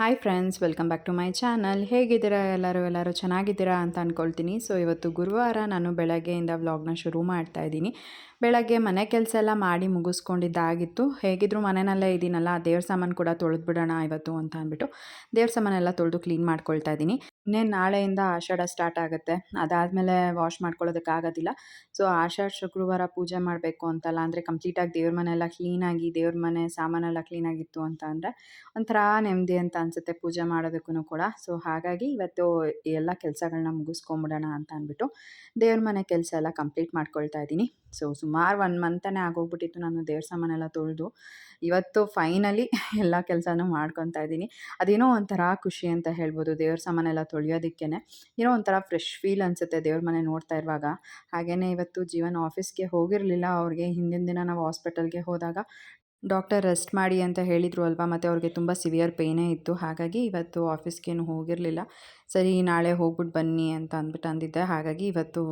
Hi friends welcome back to my channel ಹೇಗಿದ್ದೀರಾ? ಎಲ್ಲರೂ ಎಲ್ಲರೂ ಚೆನ್ನಾಗಿದ್ದೀರಾ ಅಂತ ಅಂದ್ಕೊಳ್ತೀನಿ ಸೊ ಇವತ್ತು ಗುರುವಾರ ನಾನು ಬೆಳಗ್ಗೆಯಿಂದ ವ್ಲಾಗ್ನ ಶುರು ಮಾಡ್ತಾ ಇದ್ದೀನಿ. ಬೆಳಗ್ಗೆ ಮನೆ ಕೆಲಸ ಎಲ್ಲ ಮಾಡಿ ಮುಗಿಸ್ಕೊಂಡಿದ್ದಾಗಿತ್ತು. ಹೇಗಿದ್ರು ಮನೆಯಲ್ಲೇ ಇದ್ದೀನಲ್ಲ ದೇವ್ರ ಸಾಮಾನು ಕೂಡ ತೊಳೆದ್ಬಿಡೋಣ ಇವತ್ತು ಅಂತ ಅಂದ್ಬಿಟ್ಟು ದೇವ್ರ ಸಾಮಾನೆಲ್ಲ ತೊಳೆದು ಕ್ಲೀನ್ ಮಾಡ್ಕೊಳ್ತಾ ಇದ್ದೀನಿ. ಇನ್ನೇನು ನಾಳೆಯಿಂದ ಆಷಾಢ ಸ್ಟಾರ್ಟ್ ಆಗುತ್ತೆ. ಅದಾದಮೇಲೆ ವಾಶ್ ಮಾಡ್ಕೊಳ್ಳೋದಕ್ಕಾಗೋದಿಲ್ಲ ಸೊ ಆಷಾಢ ಶುಕ್ರವಾರ ಪೂಜೆ ಮಾಡಬೇಕು ಅಂತಲ್ಲ ಅಂದರೆ ಕಂಪ್ಲೀಟಾಗಿ ದೇವ್ರ ಮನೆ ಎಲ್ಲ ಕ್ಲೀನಾಗಿ ದೇವ್ರ ಮನೆ ಸಾಮಾನೆಲ್ಲ ಕ್ಲೀನಾಗಿತ್ತು ಅಂತ ಅಂದರೆ ಒಂಥರ ನೆಮ್ಮದಿ ಅಂತ ಅನಿಸುತ್ತೆ ಪೂಜೆ ಮಾಡೋದಕ್ಕೂ ಕೂಡ. ಸೊ ಹಾಗಾಗಿ ಇವತ್ತು ಎಲ್ಲ ಕೆಲಸಗಳನ್ನ ಮುಗಿಸ್ಕೊಂಬಿಡೋಣ ಅಂತ ಅಂದ್ಬಿಟ್ಟು ದೇವ್ರ ಮನೆ ಕೆಲಸ ಎಲ್ಲ ಕಂಪ್ಲೀಟ್ ಮಾಡ್ಕೊಳ್ತಾ ಇದ್ದೀನಿ. ಸೊ ಸುಮಾರು ಒನ್ ಮಂತನೇ ಆಗೋಗ್ಬಿಟ್ಟಿತ್ತು ನಾನು ದೇವ್ರ ಸಾಮಾನೆಲ್ಲ ತೊಳೆದು. ಇವತ್ತು ಫೈನಲಿ ಎಲ್ಲ ಕೆಲಸನೂ ಮಾಡ್ಕೊತಾ ಇದ್ದೀನಿ. ಅದೇನೋ ಒಂಥರ ಖುಷಿ ಅಂತ ಹೇಳ್ಬೋದು ದೇವ್ರ ಸಾಮಾನೆಲ್ಲ ತೊಳೆಯೋದಕ್ಕೇ ಏನೋ ಒಂಥರ ಫ್ರೆಶ್ ಫೀಲ್ ಅನಿಸುತ್ತೆ ದೇವ್ರ ಮನೆ ನೋಡ್ತಾ ಇರುವಾಗ. ಹಾಗೆಯೇ ಇವತ್ತು ಜೀವನ ಆಫೀಸ್ಗೆ ಹೋಗಿರಲಿಲ್ಲ. ಅವ್ರಿಗೆ ಹಿಂದಿನ ದಿನ ನಾವು ಹಾಸ್ಪಿಟಲ್ಗೆ ಹೋದಾಗ ಡಾಕ್ಟರ್ ರೆಸ್ಟ್ ಮಾಡಿ ಅಂತ ಹೇಳಿದರು ಅಲ್ವಾ? ಮತ್ತು ಅವ್ರಿಗೆ ತುಂಬ ಸಿವಿಯರ್ ಪೇಯ್ನೇ ಇತ್ತು. ಹಾಗಾಗಿ ಇವತ್ತು ಆಫೀಸ್ಗೇನು ಹೋಗಿರಲಿಲ್ಲ. ಸರಿ, ನಾಳೆ ಹೋಗ್ಬಿಟ್ಟು ಬನ್ನಿ ಅಂತ ಅಂದ್ಬಿಟ್ಟು ಅಂದಿದ್ದೆ. ಹಾಗಾಗಿ ಇವತ್ತು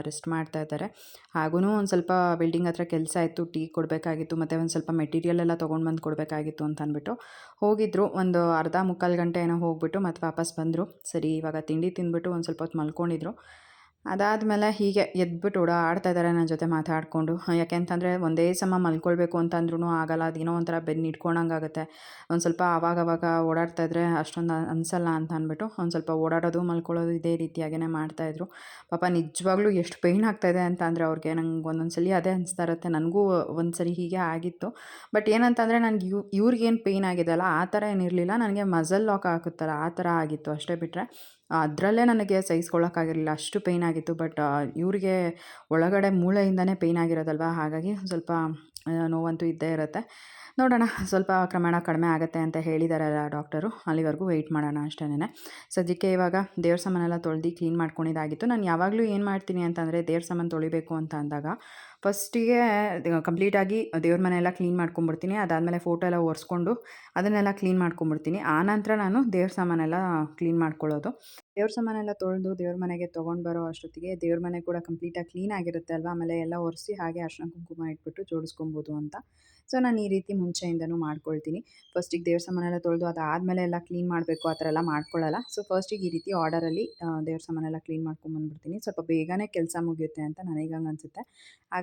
ರೆಸ್ಟ್ ಮಾಡ್ತಾ ಇದ್ದಾರೆ. ಹಾಗೂ ಒಂದು ಸ್ವಲ್ಪ ಬಿಲ್ಡಿಂಗ್ ಹತ್ರ ಕೆಲಸ ಇತ್ತು ಟೀ ಕೊಡಬೇಕಾಗಿತ್ತು. ಮತ್ತು ಒಂದು ಸ್ವಲ್ಪ ಮೆಟೀರಿಯಲ್ ಎಲ್ಲ ತೊಗೊಂಡು ಬಂದು ಕೊಡಬೇಕಾಗಿತ್ತು ಅಂತ ಅಂದ್ಬಿಟ್ಟು ಹೋಗಿದ್ದರು ಒಂದು ಅರ್ಧ ಮುಕ್ಕಾಲು ಗಂಟೆ ಏನೋ ಹೋಗ್ಬಿಟ್ಟು ಮತ್ತು ವಾಪಸ್ ಬಂದರು. ಸರಿ, ಇವಾಗ ತಿಂಡಿ ತಿಂದ್ಬಿಟ್ಟು ಒಂದು ಸ್ವಲ್ಪ ಹೊತ್ತು ಮಲ್ಕೊಂಡಿದ್ರು. ಅದಾದಮೇಲೆ ಹೀಗೆ ಎದ್ಬಿಟ್ಟು ಓಡಾಡ್ತಾ ಇದ್ದಾರೆ ನನ್ನ ಜೊತೆ ಮಾತಾಡಿಕೊಂಡು. ಯಾಕೆಂತಂದರೆ ಒಂದೇ ಸಮ ಮಲ್ಕೊಳ್ಬೇಕು ಅಂತಂದ್ರೂ ಆಗಲ್ಲ. ಅದೇನೋ ಒಂಥರ ಬೆನ್ನು ಆಗುತ್ತೆ ಒಂದು ಸ್ವಲ್ಪ ಆವಾಗವಾಗ ಓಡಾಡ್ತಾ ಇದ್ದರೆ ಅಷ್ಟೊಂದು ಅನಿಸಲ್ಲ ಅಂತ ಅಂದ್ಬಿಟ್ಟು ಒಂದು ಸ್ವಲ್ಪ ಓಡಾಡೋದು ಮಲ್ಕೊಳ್ಳೋದು ಇದೇ ರೀತಿಯಾಗೇ ಮಾಡ್ತಾಯಿದ್ರು ಪಾಪ ನಿಜವಾಗ್ಲೂ ಎಷ್ಟು ಪೇಯ್ನ್ ಆಗ್ತಾಯಿದೆ ಅಂತ ಅಂದರೆ ಅವ್ರಿಗೆ ನಂಗೆ ಒಂದೊಂದು ಸಲ ಅದೇ ಅನಿಸ್ತಾ ಇರುತ್ತೆ. ನನಗೂ ಒಂದು ಸರಿ ಹೀಗೆ ಆಗಿತ್ತು. ಬಟ್ ಏನಂತಂದರೆ ನನಗೆ ಇವ್, ಇವ್ರಿಗೇನು ಪೇಯ್ನ್ ಆಗಿದೆ ಅಲ್ಲ, ಆ ಥರ ಏನಿರಲಿಲ್ಲ. ನನಗೆ ಮಜಲ್ ಲಾಕ್ ಆಗುತ್ತಲ್ಲ ಆ ಥರ ಆಗಿತ್ತು ಅಷ್ಟೇ ಬಿಟ್ಟರೆ ಅದರಲ್ಲೇ ನನಗೆ ಸಹಿಸ್ಕೊಳ್ಳೋಕ್ಕಾಗಿರಲಿಲ್ಲ. ಅಷ್ಟು ಪೇಯ್ನ್ ಆಗಿತ್ತು. ಬಟ್ ಇವರಿಗೆ ಒಳಗಡೆ ಮೂಳೆಯಿಂದನೇ ಪೇಯ್ನ್ ಆಗಿರೋದಲ್ವ? ಹಾಗಾಗಿ ಸ್ವಲ್ಪ ನೋವಂತೂ ಇದ್ದೇ ಇರುತ್ತೆ. ನೋಡೋಣ. ಸ್ವಲ್ಪ ಕ್ರಮೇಣ ಕಡಿಮೆ ಆಗುತ್ತೆ ಅಂತ ಹೇಳಿದಾರಲ್ಲ ಡಾಕ್ಟರು. ಅಲ್ಲಿವರೆಗೂ ವೆಯ್ಟ್ ಮಾಡೋಣ ಅಷ್ಟೇನೆ. ಸದ್ಯಕ್ಕೆ ಇವಾಗ ದೇವ್ರ ಸಾಮಾನೆಲ್ಲ ತೊಳೆದು ಕ್ಲೀನ್ ಮಾಡ್ಕೊಂಡಿದ್ದಾಗಿತ್ತು. ನಾನು ಯಾವಾಗಲೂ ಏನು ಮಾಡ್ತೀನಿ ಅಂತಂದರೆ ದೇವ್ರ ಸಾಮಾನು ತೊಳಿಬೇಕು ಅಂತ ಅಂದಾಗ ಫಸ್ಟಿಗೆ ಕಂಪ್ಲೀಟಾಗಿ ದೇವ್ರ ಮನೆಯೆಲ್ಲ ಕ್ಲೀನ್ ಮಾಡ್ಕೊಂಬಿಡ್ತೀನಿ. ಅದಾದಮೇಲೆ ಫೋಟೋ ಎಲ್ಲ ಒರೆಸ್ಕೊಂಡು ಅದನ್ನೆಲ್ಲ ಕ್ಲೀನ್ ಮಾಡ್ಕೊಂಬಿಡ್ತೀನಿ. ಆನಂತರ ನಾನು ದೇವ್ರ ಸಾಮಾನೆಲ್ಲ ಕ್ಲೀನ್ ಮಾಡ್ಕೊಳ್ಳೋದು. ದೇವ್ರ ಸಾಮಾನೆಲ್ಲ ತೊಳೆದು ದೇವ್ರ ಮನೆಗೆ ತೊಗೊಂಡು ಬರೋ ಅಷ್ಟೊತ್ತಿಗೆ ದೇವ್ರ ಮನೆ ಕೂಡ ಕಂಪ್ಲೀಟಾಗಿ ಕ್ಲೀನ್ ಆಗಿರುತ್ತೆ ಅಲ್ವಾ? ಆಮೇಲೆ ಎಲ್ಲ ಒರೆಸಿ ಹಾಗೆ ಅರ್ಶಿನ ಕುಂಕುಮ ಇಟ್ಬಿಟ್ಟು ಜೋಡಿಸ್ಕೊಬೋದು ಅಂತ. ಸೊ, ನಾನು ಈ ರೀತಿ ಮುಂಚೆಯಿಂದನೂ ಮಾಡ್ಕೊಳ್ತೀನಿ. ಫಸ್ಟಿಗೆ ದೇವ್ರ ಸಾಮಾನೆಲ್ಲ ತೊಳೆದು ಅದಾದಮೇಲೆ ಎಲ್ಲ ಕ್ಲೀನ್ ಮಾಡಬೇಕು, ಆ ಥರ ಎಲ್ಲ ಮಾಡ್ಕೊಳ್ಳಲ್ಲ. ಸೊ, ಫಸ್ಟಿಗೆ ಈ ರೀತಿ ಆರ್ಡರಲ್ಲಿ ದೇವ್ರ ಸಾಮಾನೆಲ್ಲ ಕ್ಲೀನ್ ಮಾಡ್ಕೊಂಬಂದ್ಬಿಡ್ತೀನಿ. ಸ್ವಲ್ಪ ಬೇಗನೆ ಕೆಲಸ ಮುಗಿಯುತ್ತೆ ಅಂತ ನನಗೆ ಹಂಗೆ ಅನಿಸುತ್ತೆ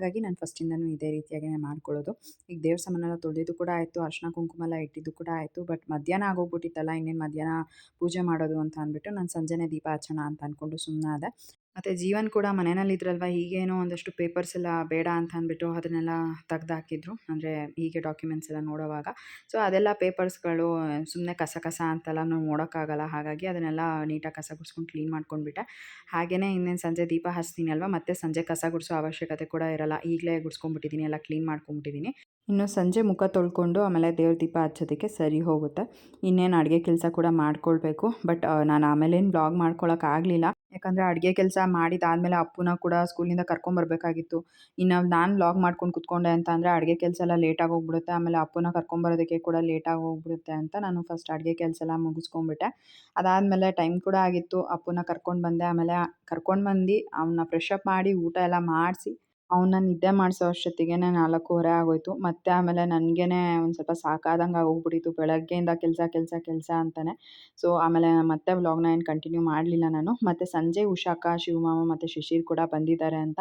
ಹಾಗಾಗಿ ನಾನು ಫಸ್ಟಿಂದನೂ ಇದೇ ರೀತಿಯಾಗಿನೇ ಮಾಡ್ಕೊಳ್ಳೋದು. ಈಗ ದೇವ್ರ ಸಾಮಾನೆಲ್ಲ ತೊಳೆದಿದ್ದು ಕೂಡ ಆಯಿತು, ಅರ್ಶಿನ ಕುಂಕುಮ ಎಲ್ಲ ಇಟ್ಟಿದ್ದು ಕೂಡ ಆಯಿತು ಬಟ್ ಮಧ್ಯಾಹ್ನ ಆಗೋಗ್ಬಿಟ್ಟಿತ್ತಲ್ಲ, ಇನ್ನೇನು ಮಧ್ಯಾಹ್ನ ಪೂಜೆ ಮಾಡೋದು ಅಂತ ಅಂದ್ಬಿಟ್ಟು ನಾನು ಸಂಜೆನೇ ದೀಪ ಹಚ್ಚೋಣ ಅಂತ ಅಂದ್ಕೊಂಡು ಸುಮ್ಮನಾದೆ ಮತ್ತು ಜೀವನ್ ಕೂಡ ಮನೆಯಲ್ಲಿದ್ರಲ್ವ ಹೀಗೇನೋ ಒಂದಷ್ಟು ಪೇಪರ್ಸ್ ಎಲ್ಲ ಬೇಡ ಅಂತ ಅಂದ್ಬಿಟ್ಟು ಅದನ್ನೆಲ್ಲ ತೆಗ್ದಾಕಿದ್ರು. ಅಂದರೆ ಹೀಗೆ ಡಾಕ್ಯುಮೆಂಟ್ಸ್ ಎಲ್ಲ ನೋಡೋವಾಗ. ಸೊ ಅದೆಲ್ಲ ಪೇಪರ್ಸ್ಗಳು ಸುಮ್ಮನೆ ಕಸ ಕಸ ಅಂತೆಲ್ಲ ನಾವು ನೋಡೋಕ್ಕಾಗಲ್ಲ. ಹಾಗಾಗಿ ಅದನ್ನೆಲ್ಲ ನೀಟಾಗಿ ಕಸ ಗುಡ್ಸ್ಕೊಂಡು ಕ್ಲೀನ್ ಮಾಡ್ಕೊಂಡ್ಬಿಟ್ಟೆ. ಹಾಗೆಯೇ ಇನ್ನೇನು ಸಂಜೆ ದೀಪ ಅಲ್ವಾ? ಮತ್ತೆ ಸಂಜೆ ಕಸ ಗುಡಿಸೋ ಅವಶ್ಯಕತೆ ಕೂಡ ಇರಲ್ಲ. ಈಗಲೇ ಗುಡಿಸ್ಕೊಂಡ್ಬಿಟ್ಟಿದ್ದೀನಿ ಎಲ್ಲ ಕ್ಲೀನ್ ಮಾಡ್ಕೊಂಬಿಟ್ಟಿದ್ದೀನಿ ಇನ್ನು ಸಂಜೆ ಮುಖ ತೊಳ್ಕೊಂಡು ಆಮೇಲೆ ದೇವ್ರ ದೀಪ ಹಚ್ಚೋದಕ್ಕೆ ಸರಿ ಹೋಗುತ್ತೆ. ಇನ್ನೇನು ಅಡುಗೆ ಕೆಲಸ ಕೂಡ ಮಾಡ್ಕೊಳ್ಬೇಕು. ಬಟ್ ನಾನು ಆಮೇಲೇನು ಬ್ಲಾಗ್ ಮಾಡ್ಕೊಳಕ್ಕಾಗಲಿಲ್ಲ ಯಾಕಂದರೆ ಅಡುಗೆ ಕೆಲಸ ಮಾಡಿದಾದಮೇಲೆ ಅಪ್ಪನ ಕೂಡ ಸ್ಕೂಲಿಂದ ಕರ್ಕೊಂಬರ್ಬೇಕಾಗಿತ್ತು ಇನ್ನು ನಾನು ಬ್ಲಾಗ್ ಮಾಡ್ಕೊಂಡು ಕುತ್ಕೊಂಡೆ ಅಂತ ಅಂದರೆ ಅಡುಗೆ ಕೆಲಸ ಎಲ್ಲ ಲೇಟಾಗಿ ಹೋಗ್ಬಿಡುತ್ತೆ. ಆಮೇಲೆ ಅಪ್ಪನ ಕರ್ಕೊಂಬರೋದಕ್ಕೆ ಕೂಡ ಲೇಟಾಗಿ ಹೋಗ್ಬಿಡುತ್ತೆ ಅಂತ ನಾನು ಫಸ್ಟ್ ಅಡುಗೆ ಕೆಲಸ ಎಲ್ಲ ಮುಗಿಸ್ಕೊಂಡ್ಬಿಟ್ಟೆ. ಅದಾದಮೇಲೆ ಟೈಮ್ ಕೂಡ ಆಗಿತ್ತು. ಅಪ್ಪನ ಕರ್ಕೊಂಡು ಬಂದೆ. ಆಮೇಲೆ ಕರ್ಕೊಂಡು ಬಂದು ಅವನ್ನ ಫ್ರೆಶ್ ಅಪ್ ಮಾಡಿ ಊಟ ಎಲ್ಲ ಮಾಡಿಸಿ ಅವನ್ನ ನಿದ್ದೆ ಮಾಡಿಸೋ ಅಷ್ಟೊತ್ತಿಗೆ ನಾಲ್ಕೂವರೆ ಆಗೋಯಿತು. ಮತ್ತೆ ಆಮೇಲೆ ನನಗೇನೆ ಒಂದು ಸ್ವಲ್ಪ ಸಾಕಾದಂಗೆ ಆಗೋಗ್ಬಿಟ್ಟಿತ್ತು. ಬೆಳಗ್ಗೆಯಿಂದ ಕೆಲಸ ಕೆಲಸ ಕೆಲಸ ಅಂತಲೇ ಸೊ ಆಮೇಲೆ ಮತ್ತೆ ವ್ಲಾಗ್ನ ಏನು ಕಂಟಿನ್ಯೂ ಮಾಡಲಿಲ್ಲ ನಾನು. ಮತ್ತೆ ಸಂಜೆ ಉಷಾಕ, ಶಿವಮಾಮ ಮತ್ತು ಶಿಶಿರ್ ಕೂಡ ಬಂದಿದ್ದಾರೆ ಅಂತ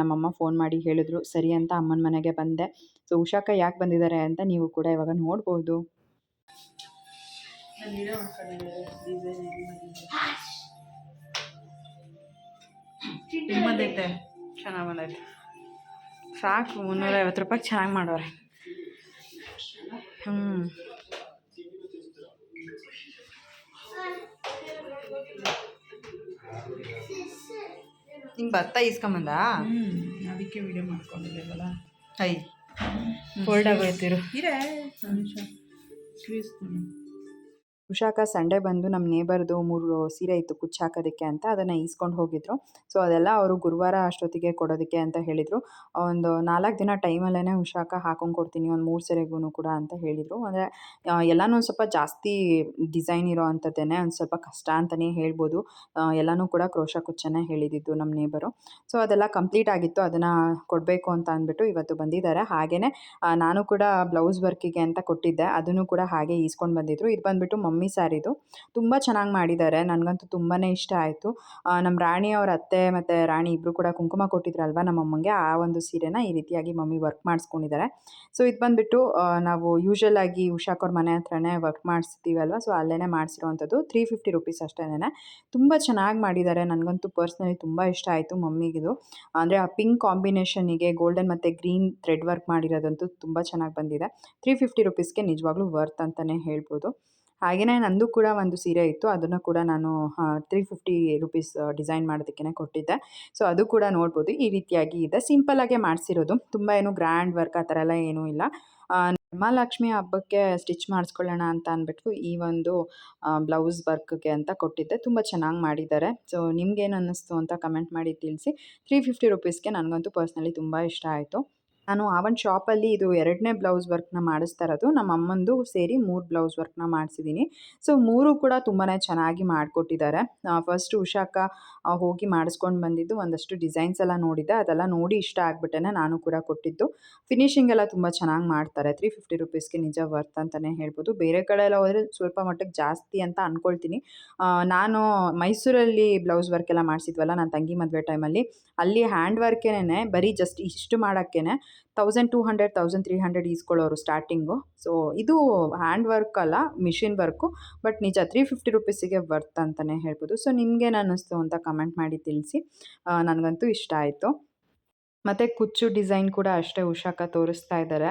ನಮ್ಮಮ್ಮ ಫೋನ್ ಮಾಡಿ ಹೇಳಿದ್ರು. ಸರಿ ಅಂತ ಅಮ್ಮನ ಮನೆಗೆ ಬಂದೆ. ಸೊ ಉಷಾಕ ಯಾಕೆ ಬಂದಿದ್ದಾರೆ ಅಂತ ನೀವು ಕೂಡ ಇವಾಗ ನೋಡ್ಬೋದು. ಚೆನ್ನಾಗಿ ಬಂದೈತೆ. ಸಾಕು ಮುನ್ನೂರೈವತ್ತು ರೂಪಾಯಿಗೆ ಚೆನ್ನಾಗಿ ಮಾಡೋರೆ. ಹ್ಞೂ ಹಿಂಗೆ ಭತ್ತ ಇಸ್ಕೊಂಬಂದ ಅದಕ್ಕೆ ವಿಡಿಯೋ ಮಾಡ್ಕೊಂಡಿದ್ದೇವಲ್ಲ. ಐ ಫೋಲ್ಡ್ ಆಗೋಯ್ತಿರು ಇರೇ. ಉಷಾಕ ಸಂಡೇ ಬಂದು ನಮ್ಮ ನೇಬರ್ದು ಮೂರು ಸೀರೆ ಇತ್ತು ಕುಚ್ಚು ಹಾಕೋದಕ್ಕೆ ಅಂತ ಅದನ್ನು ಈಸ್ಕೊಂಡು ಹೋಗಿದ್ರು. ಸೊ ಅದೆಲ್ಲ ಅವರು ಗುರುವಾರ ಅಷ್ಟೊತ್ತಿಗೆ ಕೊಡೋದಕ್ಕೆ ಅಂತ ಹೇಳಿದರು. ಒಂದು ನಾಲ್ಕು ದಿನ ಟೈಮಲ್ಲೇ ಉಷಾಕ ಹಾಕೊಂಡು ಕೊಡ್ತೀನಿ, ಒಂದು ಮೂರು ಸೀರೆಗೂ ಕೂಡ ಅಂತ ಹೇಳಿದರು. ಅಂದರೆ ಎಲ್ಲನೂ ಸ್ವಲ್ಪ ಜಾಸ್ತಿ ಡಿಸೈನ್ ಇರೋ ಅಂಥದ್ದೇ ಒಂದು ಸ್ವಲ್ಪ ಕಷ್ಟ ಅಂತಲೇ ಹೇಳ್ಬೋದು. ಎಲ್ಲನೂ ಕೂಡ ಕ್ರೋಶ ಕುಚ್ಚನ್ನೇ ಹೇಳಿದ್ದು ನಮ್ಮ ನೇಬರು. ಸೊ ಅದೆಲ್ಲ ಕಂಪ್ಲೀಟ್ ಆಗಿತ್ತು, ಅದನ್ನು ಕೊಡಬೇಕು ಅಂತ ಅಂದ್ಬಿಟ್ಟು ಇವತ್ತು ಬಂದಿದ್ದಾರೆ. ಹಾಗೆಯೇ ನಾನು ಕೂಡ ಬ್ಲೌಸ್ ವರ್ಕಿಗೆ ಅಂತ ಕೊಟ್ಟಿದ್ದೆ, ಅದನ್ನು ಕೂಡ ಹಾಗೆ ಈಸ್ಕೊಂಡು ಬಂದಿದ್ರು. ಇದು ಬಂದುಬಿಟ್ಟು ಮಮ್ಮಿ ಸ್ಯಾರಿದು ತುಂಬ ಚೆನ್ನಾಗಿ ಮಾಡಿದ್ದಾರೆ. ನನಗಂತೂ ತುಂಬಾ ಇಷ್ಟ ಆಯಿತು. ನಮ್ಮ ರಾಣಿ ಅವ್ರ ಅತ್ತೆ ಮತ್ತು ರಾಣಿ ಇಬ್ಬರು ಕೂಡ ಕುಂಕುಮ ಕೊಟ್ಟಿದ್ರಲ್ವ ನಮ್ಮ ಅಮ್ಮಂಗೆ ಆ ಒಂದು ಸೀರೆನ ಈ ರೀತಿಯಾಗಿ ಮಮ್ಮಿ ವರ್ಕ್ ಮಾಡಿಸ್ಕೊಂಡಿದ್ದಾರೆ. ಸೊ ಇದು ಬಂದುಬಿಟ್ಟು ನಾವು ಯೂಶ್ವಲ್ ಆಗಿ ಉಷಾಕ್ ಅವ್ರ ಮನೆ ಹತ್ರನೇ ವರ್ಕ್ ಮಾಡಿಸ್ತೀವಲ್ವ? ಸೊ ಅಲ್ಲೇ ಮಾಡಿಸಿರೋವಂಥದ್ದು. ತ್ರೀ ಫಿಫ್ಟಿ ರುಪೀಸ್ ಅಷ್ಟೇನೆ ತುಂಬ ಚೆನ್ನಾಗಿ ಮಾಡಿದ್ದಾರೆ. ನನಗಂತೂ ಪರ್ಸ್ನಲಿ ತುಂಬ ಇಷ್ಟ ಆಯಿತು ಮಮ್ಮಿಗಿದು. ಅಂದರೆ ಆ ಪಿಂಕ್ ಕಾಂಬಿನೇಷನಿಗೆ ಗೋಲ್ಡನ್ ಮತ್ತು ಗ್ರೀನ್ ಥ್ರೆಡ್ ವರ್ಕ್ ಮಾಡಿರೋದಂತೂ ತುಂಬ ಚೆನ್ನಾಗಿ ಬಂದಿದೆ. ತ್ರೀ ಫಿಫ್ಟಿ ರುಪೀಸ್ಗೆ ನಿಜವಾಗ್ಲೂ ವರ್ತ್ ಅಂತಲೇ ಹೇಳ್ಬೋದು. ಹಾಗೆಯೇ ನಂದು ಕೂಡ ಒಂದು ಸೀರೆ ಇತ್ತು. ಅದನ್ನು ಕೂಡ ನಾನು ತ್ರೀ ಫಿಫ್ಟಿ ರುಪೀಸ್ ಡಿಸೈನ್ ಮಾಡೋದಕ್ಕೆ ಕೊಟ್ಟಿದ್ದೆ. ಸೊ ಅದು ಕೂಡ ನೋಡ್ಬೋದು. ಈ ರೀತಿಯಾಗಿ ಇದೆ. ಸಿಂಪಲ್ಲಾಗೆ ಮಾಡಿಸಿರೋದು. ತುಂಬ ಏನು ಗ್ರ್ಯಾಂಡ್ ವರ್ಕ್ ಆ ಥರ ಎಲ್ಲ ಏನೂ ಇಲ್ಲ. ಮಹಾಲಕ್ಷ್ಮಿ ಹಬ್ಬಕ್ಕೆ ಸ್ಟಿಚ್ ಮಾಡಿಸ್ಕೊಳ್ಳೋಣ ಅಂತ ಅಂದ್ಬಿಟ್ಟು ಈ ಒಂದು ಬ್ಲೌಸ್ ವರ್ಕ್ಗೆ ಅಂತ ಕೊಟ್ಟಿದ್ದೆ. ತುಂಬ ಚೆನ್ನಾಗಿ ಮಾಡಿದ್ದಾರೆ. ಸೊ ನಿಮ್ಗೇನು ಅನ್ನಿಸ್ತು ಅಂತ ಕಮೆಂಟ್ ಮಾಡಿ ತಿಳಿಸಿ. ತ್ರೀ ಫಿಫ್ಟಿ ರುಪೀಸ್ಗೆ ನನಗಂತೂ ಪರ್ಸ್ನಲಿ ತುಂಬ ಇಷ್ಟ ಆಯಿತು. ನಾನು ಆ ಒಂದು ಶಾಪಲ್ಲಿ ಇದು ಎರಡನೇ ಬ್ಲೌಸ್ ವರ್ಕ್ನ ಮಾಡಿಸ್ತಾ ಇರೋದು ನಮ್ಮ ಅಮ್ಮಂದು ಸೇರಿ ಮೂರು ಬ್ಲೌಸ್ ವರ್ಕ್ನ ಮಾಡಿಸಿದ್ದೀನಿ. ಸೊ, ಮೂರು ಕೂಡ ತುಂಬಾ ಚೆನ್ನಾಗಿ ಮಾಡಿಕೊಟ್ಟಿದ್ದಾರೆ. ಫಸ್ಟ್ ಉಷಾಕ ಹೋಗಿ ಮಾಡಿಸ್ಕೊಂಡು ಬಂದಿದ್ದು ಒಂದಷ್ಟು ಡಿಸೈನ್ಸ್ ಎಲ್ಲ ನೋಡಿದ್ದೆ. ಅದೆಲ್ಲ ನೋಡಿ ಇಷ್ಟ ಆಗ್ಬಿಟ್ಟೆ ನಾನು ಕೂಡ ಕೊಟ್ಟಿದ್ದು. ಫಿನಿಷಿಂಗ್ ಎಲ್ಲ ತುಂಬ ಚೆನ್ನಾಗಿ ಮಾಡ್ತಾರೆ. ತ್ರೀ ಫಿಫ್ಟಿ ರುಪೀಸ್ಗೆ ನಿಜ ವರ್ತ್ ಅಂತಲೇ ಹೇಳ್ಬೋದು. ಬೇರೆ ಕಡೆ ಎಲ್ಲ ಹೋದರೆ ಸ್ವಲ್ಪ ಮಟ್ಟಕ್ಕೆ ಜಾಸ್ತಿ ಅಂತ ಅಂದ್ಕೊಳ್ತೀನಿ ನಾನು ಮೈಸೂರಲ್ಲಿ ಬ್ಲೌಸ್ ವರ್ಕ್ ಎಲ್ಲ ಮಾಡಿಸಿದ್ವಲ್ಲ, ನನ್ನ ತಂಗಿ ಮದುವೆ ಟೈಮಲ್ಲಿ. ಅಲ್ಲಿ ಹ್ಯಾಂಡ್ ವರ್ಕೇನೆ ಬರೀ ಜಸ್ಟ್ ಇಷ್ಟು ಮಾಡೋಕ್ಕೇ thousand two hundred thousand three hundred ಈಸ್ಕೊಳ್ಳೋರು starting so ಇದು ಹ್ಯಾಂಡ್ ವರ್ಕ್ ಅಲ್ಲ ಮಿಷಿನ್ ವರ್ಕು ಬಟ್ ನಿಜ ತ್ರೀ ಫಿಫ್ಟಿ ರುಪೀಸಿಗೆ ವರ್ತ್ ಅಂತಲೇ ಹೇಳ್ಬೋದು. ಸೊ ನಿಮ್ಗೇನು ಅನ್ನಿಸ್ತು ಅಂತ ಕಮೆಂಟ್ ಮಾಡಿ ತಿಳಿಸಿ. ನನಗಂತೂ ಇಷ್ಟ ಆಯಿತು. ಮತ್ತು ಕುಚ್ಚು ಡಿಸೈನ್ ಕೂಡ ಅಷ್ಟೇ ಉಷಾಕ ತೋರಿಸ್ತಾ ಇದ್ದಾರೆ.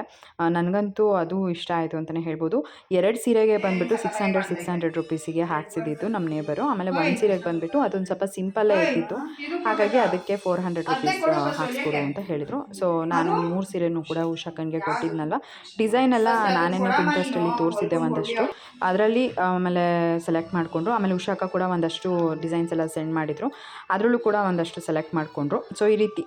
ನನಗಂತೂ ಅದು ಇಷ್ಟ ಆಯಿತು ಅಂತಲೇ ಹೇಳ್ಬೋದು. ಎರಡು ಸೀರೆಗೆ ಬಂದುಬಿಟ್ಟು ಸಿಕ್ಸ್ ಹಂಡ್ರೆಡ್ ಸಿಕ್ಸ್ ಹಂಡ್ರೆಡ್ ರುಪೀಸಿಗೆ ಹಾಕ್ಸಿದ್ದು ನಮ್ಮ ನೇಬರು ಆಮೇಲೆ ಒಂದು ಸೀರೆಗೆ ಬಂದುಬಿಟ್ಟು ಅದೊಂದು ಸ್ವಲ್ಪ ಸಿಂಪಲ್ಲೇ ಇರ್ತಿತ್ತು ಹಾಗಾಗಿ ಅದಕ್ಕೆ ಫೋರ್ ಹಂಡ್ರೆಡ್ ರುಪೀಸ್ ಹಾಕ್ಸ್ಕೊಡು ಅಂತ ಹೇಳಿದರು. ಸೊ ನಾನು ಮೂರು ಸೀರೆನೂ ಕೂಡ ಉಷಾಕನ್ಗೆ ಕೊಟ್ಟಿದ್ನಲ್ವ? ಡಿಸೈನ್ ಎಲ್ಲ ನಾನೇನೇ ಪಿಂಟ್ರೆಸ್ಟಲ್ಲಿ ತೋರಿಸಿದ್ದೆ ಒಂದಷ್ಟು. ಅದರಲ್ಲಿ ಆಮೇಲೆ ಸೆಲೆಕ್ಟ್ ಮಾಡಿಕೊಂಡ್ರು. ಆಮೇಲೆ ಉಷಾಕ ಕೂಡ ಒಂದಷ್ಟು ಡಿಸೈನ್ಸ್ ಎಲ್ಲ ಸೆಂಡ್ ಮಾಡಿದರು. ಅದರಲ್ಲೂ ಕೂಡ ಒಂದಷ್ಟು ಸೆಲೆಕ್ಟ್ ಮಾಡಿಕೊಂಡ್ರು. ಸೊ ಈ ರೀತಿ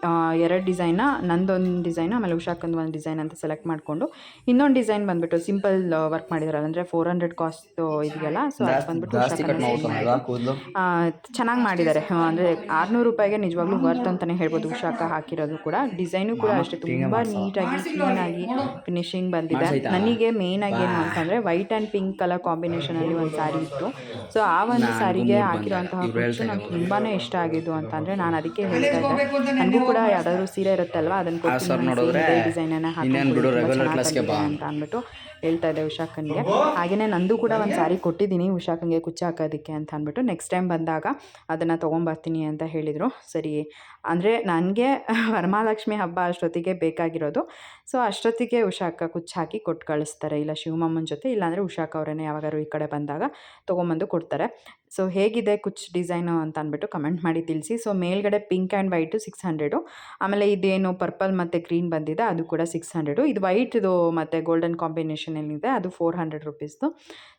ಎರಡು ಡಿಸೈನ ನಂದೊಂದು ಡಿಸೈನ್ ಆಮೇಲೆ ಉಷಾಕಂದು ಒಂದು ಡಿಸೈನ್ ಅಂತ ಸೆಲೆಕ್ಟ್ ಮಾಡಿಕೊಂಡು ಇನ್ನೊಂದು ಡಿಸೈನ್ ಬಂದ್ಬಿಟ್ಟು ಸಿಂಪಲ್ ವರ್ಕ್ ಮಾಡಿದಾರೆ ಅಂದರೆ ಫೋರ್ ಹಂಡ್ರೆಡ್ ಕಾಸ್ಟ್ ಇದೆಯಲ್ಲ ಸೊ ಅದು ಬಂದ್ಬಿಟ್ಟು ಚೆನ್ನಾಗಿ ಮಾಡಿದ್ದಾರೆ. ಅಂದರೆ ಆರುನೂರು ರೂಪಾಯಿಗೆ ನಿಜವಾಗ್ಲೂ ವರ್ತ್ ಅಂತಲೇ ಹೇಳ್ಬೋದು ಉಷಾಕ ಹಾಕಿರೋದು ಕೂಡ. ಡಿಸೈನು ಕೂಡ ಅಷ್ಟೇ ತುಂಬ ನೀಟಾಗಿ ಆಗಿ ಫಿನಿಶಿಂಗ್ ಬಂದಿದೆ. ನನಗೆ ಮೇಯ್ನಾಗಿ ಏನು ಅಂತಂದರೆ white and pink colour combination ಅಲ್ಲಿ ಒಂದು ಸ್ಯಾರಿ ಇತ್ತು. ಸೊ ಆ ಒಂದು ಸ್ಯಾರಿಗೆ ಹಾಕಿರೋಂತಹ ಕುಚ್ಚು ನಂಗೆ ತುಂಬಾ ಇಷ್ಟ ಆಗಿದ್ದು ಅಂತಂದ್ರೆ ನಾನು ಅದಕ್ಕೆ ಹೇಳ್ತಾ ಇದ್ದೆ. ನನಗೂ ಕೂಡ ಯಾವ್ದಾದ್ರು ಸೀರೆ ಇರುತ್ತಲ್ವ ಅದನ್ನ ಡಿಸೈನ್ ಕೊಟ್ಟು ಡಿಸೈನನ್ನು ಹಾಕಿ ಗೆ ಬಾ. ಅಂತ ಅಂದ್ಬಿಟ್ಟು ಹೇಳ್ತಾ ಇದ್ದೆ ಉಷಾಕನ್ಗೆ. ಹಾಗೆಯೇ ನಂದು ಕೂಡ ಒಂದು ಸಾರಿ ಕೊಟ್ಟಿದ್ದೀನಿ ಉಷಾಕಂಗೆ ಕುಚ್ಚು ಹಾಕೋದಕ್ಕೆ ಅಂತ ಅಂದ್ಬಿಟ್ಟು ನೆಕ್ಸ್ಟ್ ಟೈಮ್ ಬಂದಾಗ ಅದನ್ನು ತೊಗೊಂಬರ್ತೀನಿ ಅಂತ ಹೇಳಿದರು. ಸರಿ ಅಂದರೆ ನನಗೆ ವರಮಹಾಲಕ್ಷ್ಮಿ ಹಬ್ಬ ಅಷ್ಟೊತ್ತಿಗೆ ಬೇಕಾಗಿರೋದು. ಸೊ ಅಷ್ಟೊತ್ತಿಗೆ ಉಷಾಕ ಕುಚ್ಚು ಹಾಕಿ ಕೊಟ್ಟು ಕಳಿಸ್ತಾರೆ. ಇಲ್ಲ ಶಿವಮಮ್ಮನ ಜೊತೆ ಇಲ್ಲಾಂದರೆ ಉಷಾಕ ಅವರೇ ಯಾವಾಗಾದ್ರು ಈ ಕಡೆ ಬಂದಾಗ ತೊಗೊಂಬಂದು ಕೊಡ್ತಾರೆ. ಸೊ ಹೇಗಿದೆ ಕುಚ್ ಡಿಸೈನು ಅಂತ ಅಂದ್ಬಿಟ್ಟು ಕಮೆಂಟ್ ಮಾಡಿ ತಿಳಿಸಿ. ಸೊ ಮೇಲ್ಗಡೆ pink and white six hundred ಆಮೇಲೆ ಇದೇನು ಪರ್ಪಲ್ ಮತ್ತು ಗ್ರೀನ್ ಬಂದಿದೆ ಅದು ಕೂಡ ಸಿಕ್ಸ್ ಹಂಡ್ರೆಡು ಇದು ವೈಟ್ದು ಮತ್ತು ಗೋಲ್ಡನ್ ಕಾಂಬಿನೇಷನ್ ಏನಿದೆ ಅದು ಫೋರ್ ಹಂಡ್ರೆಡ್ ರುಪೀಸ್ದು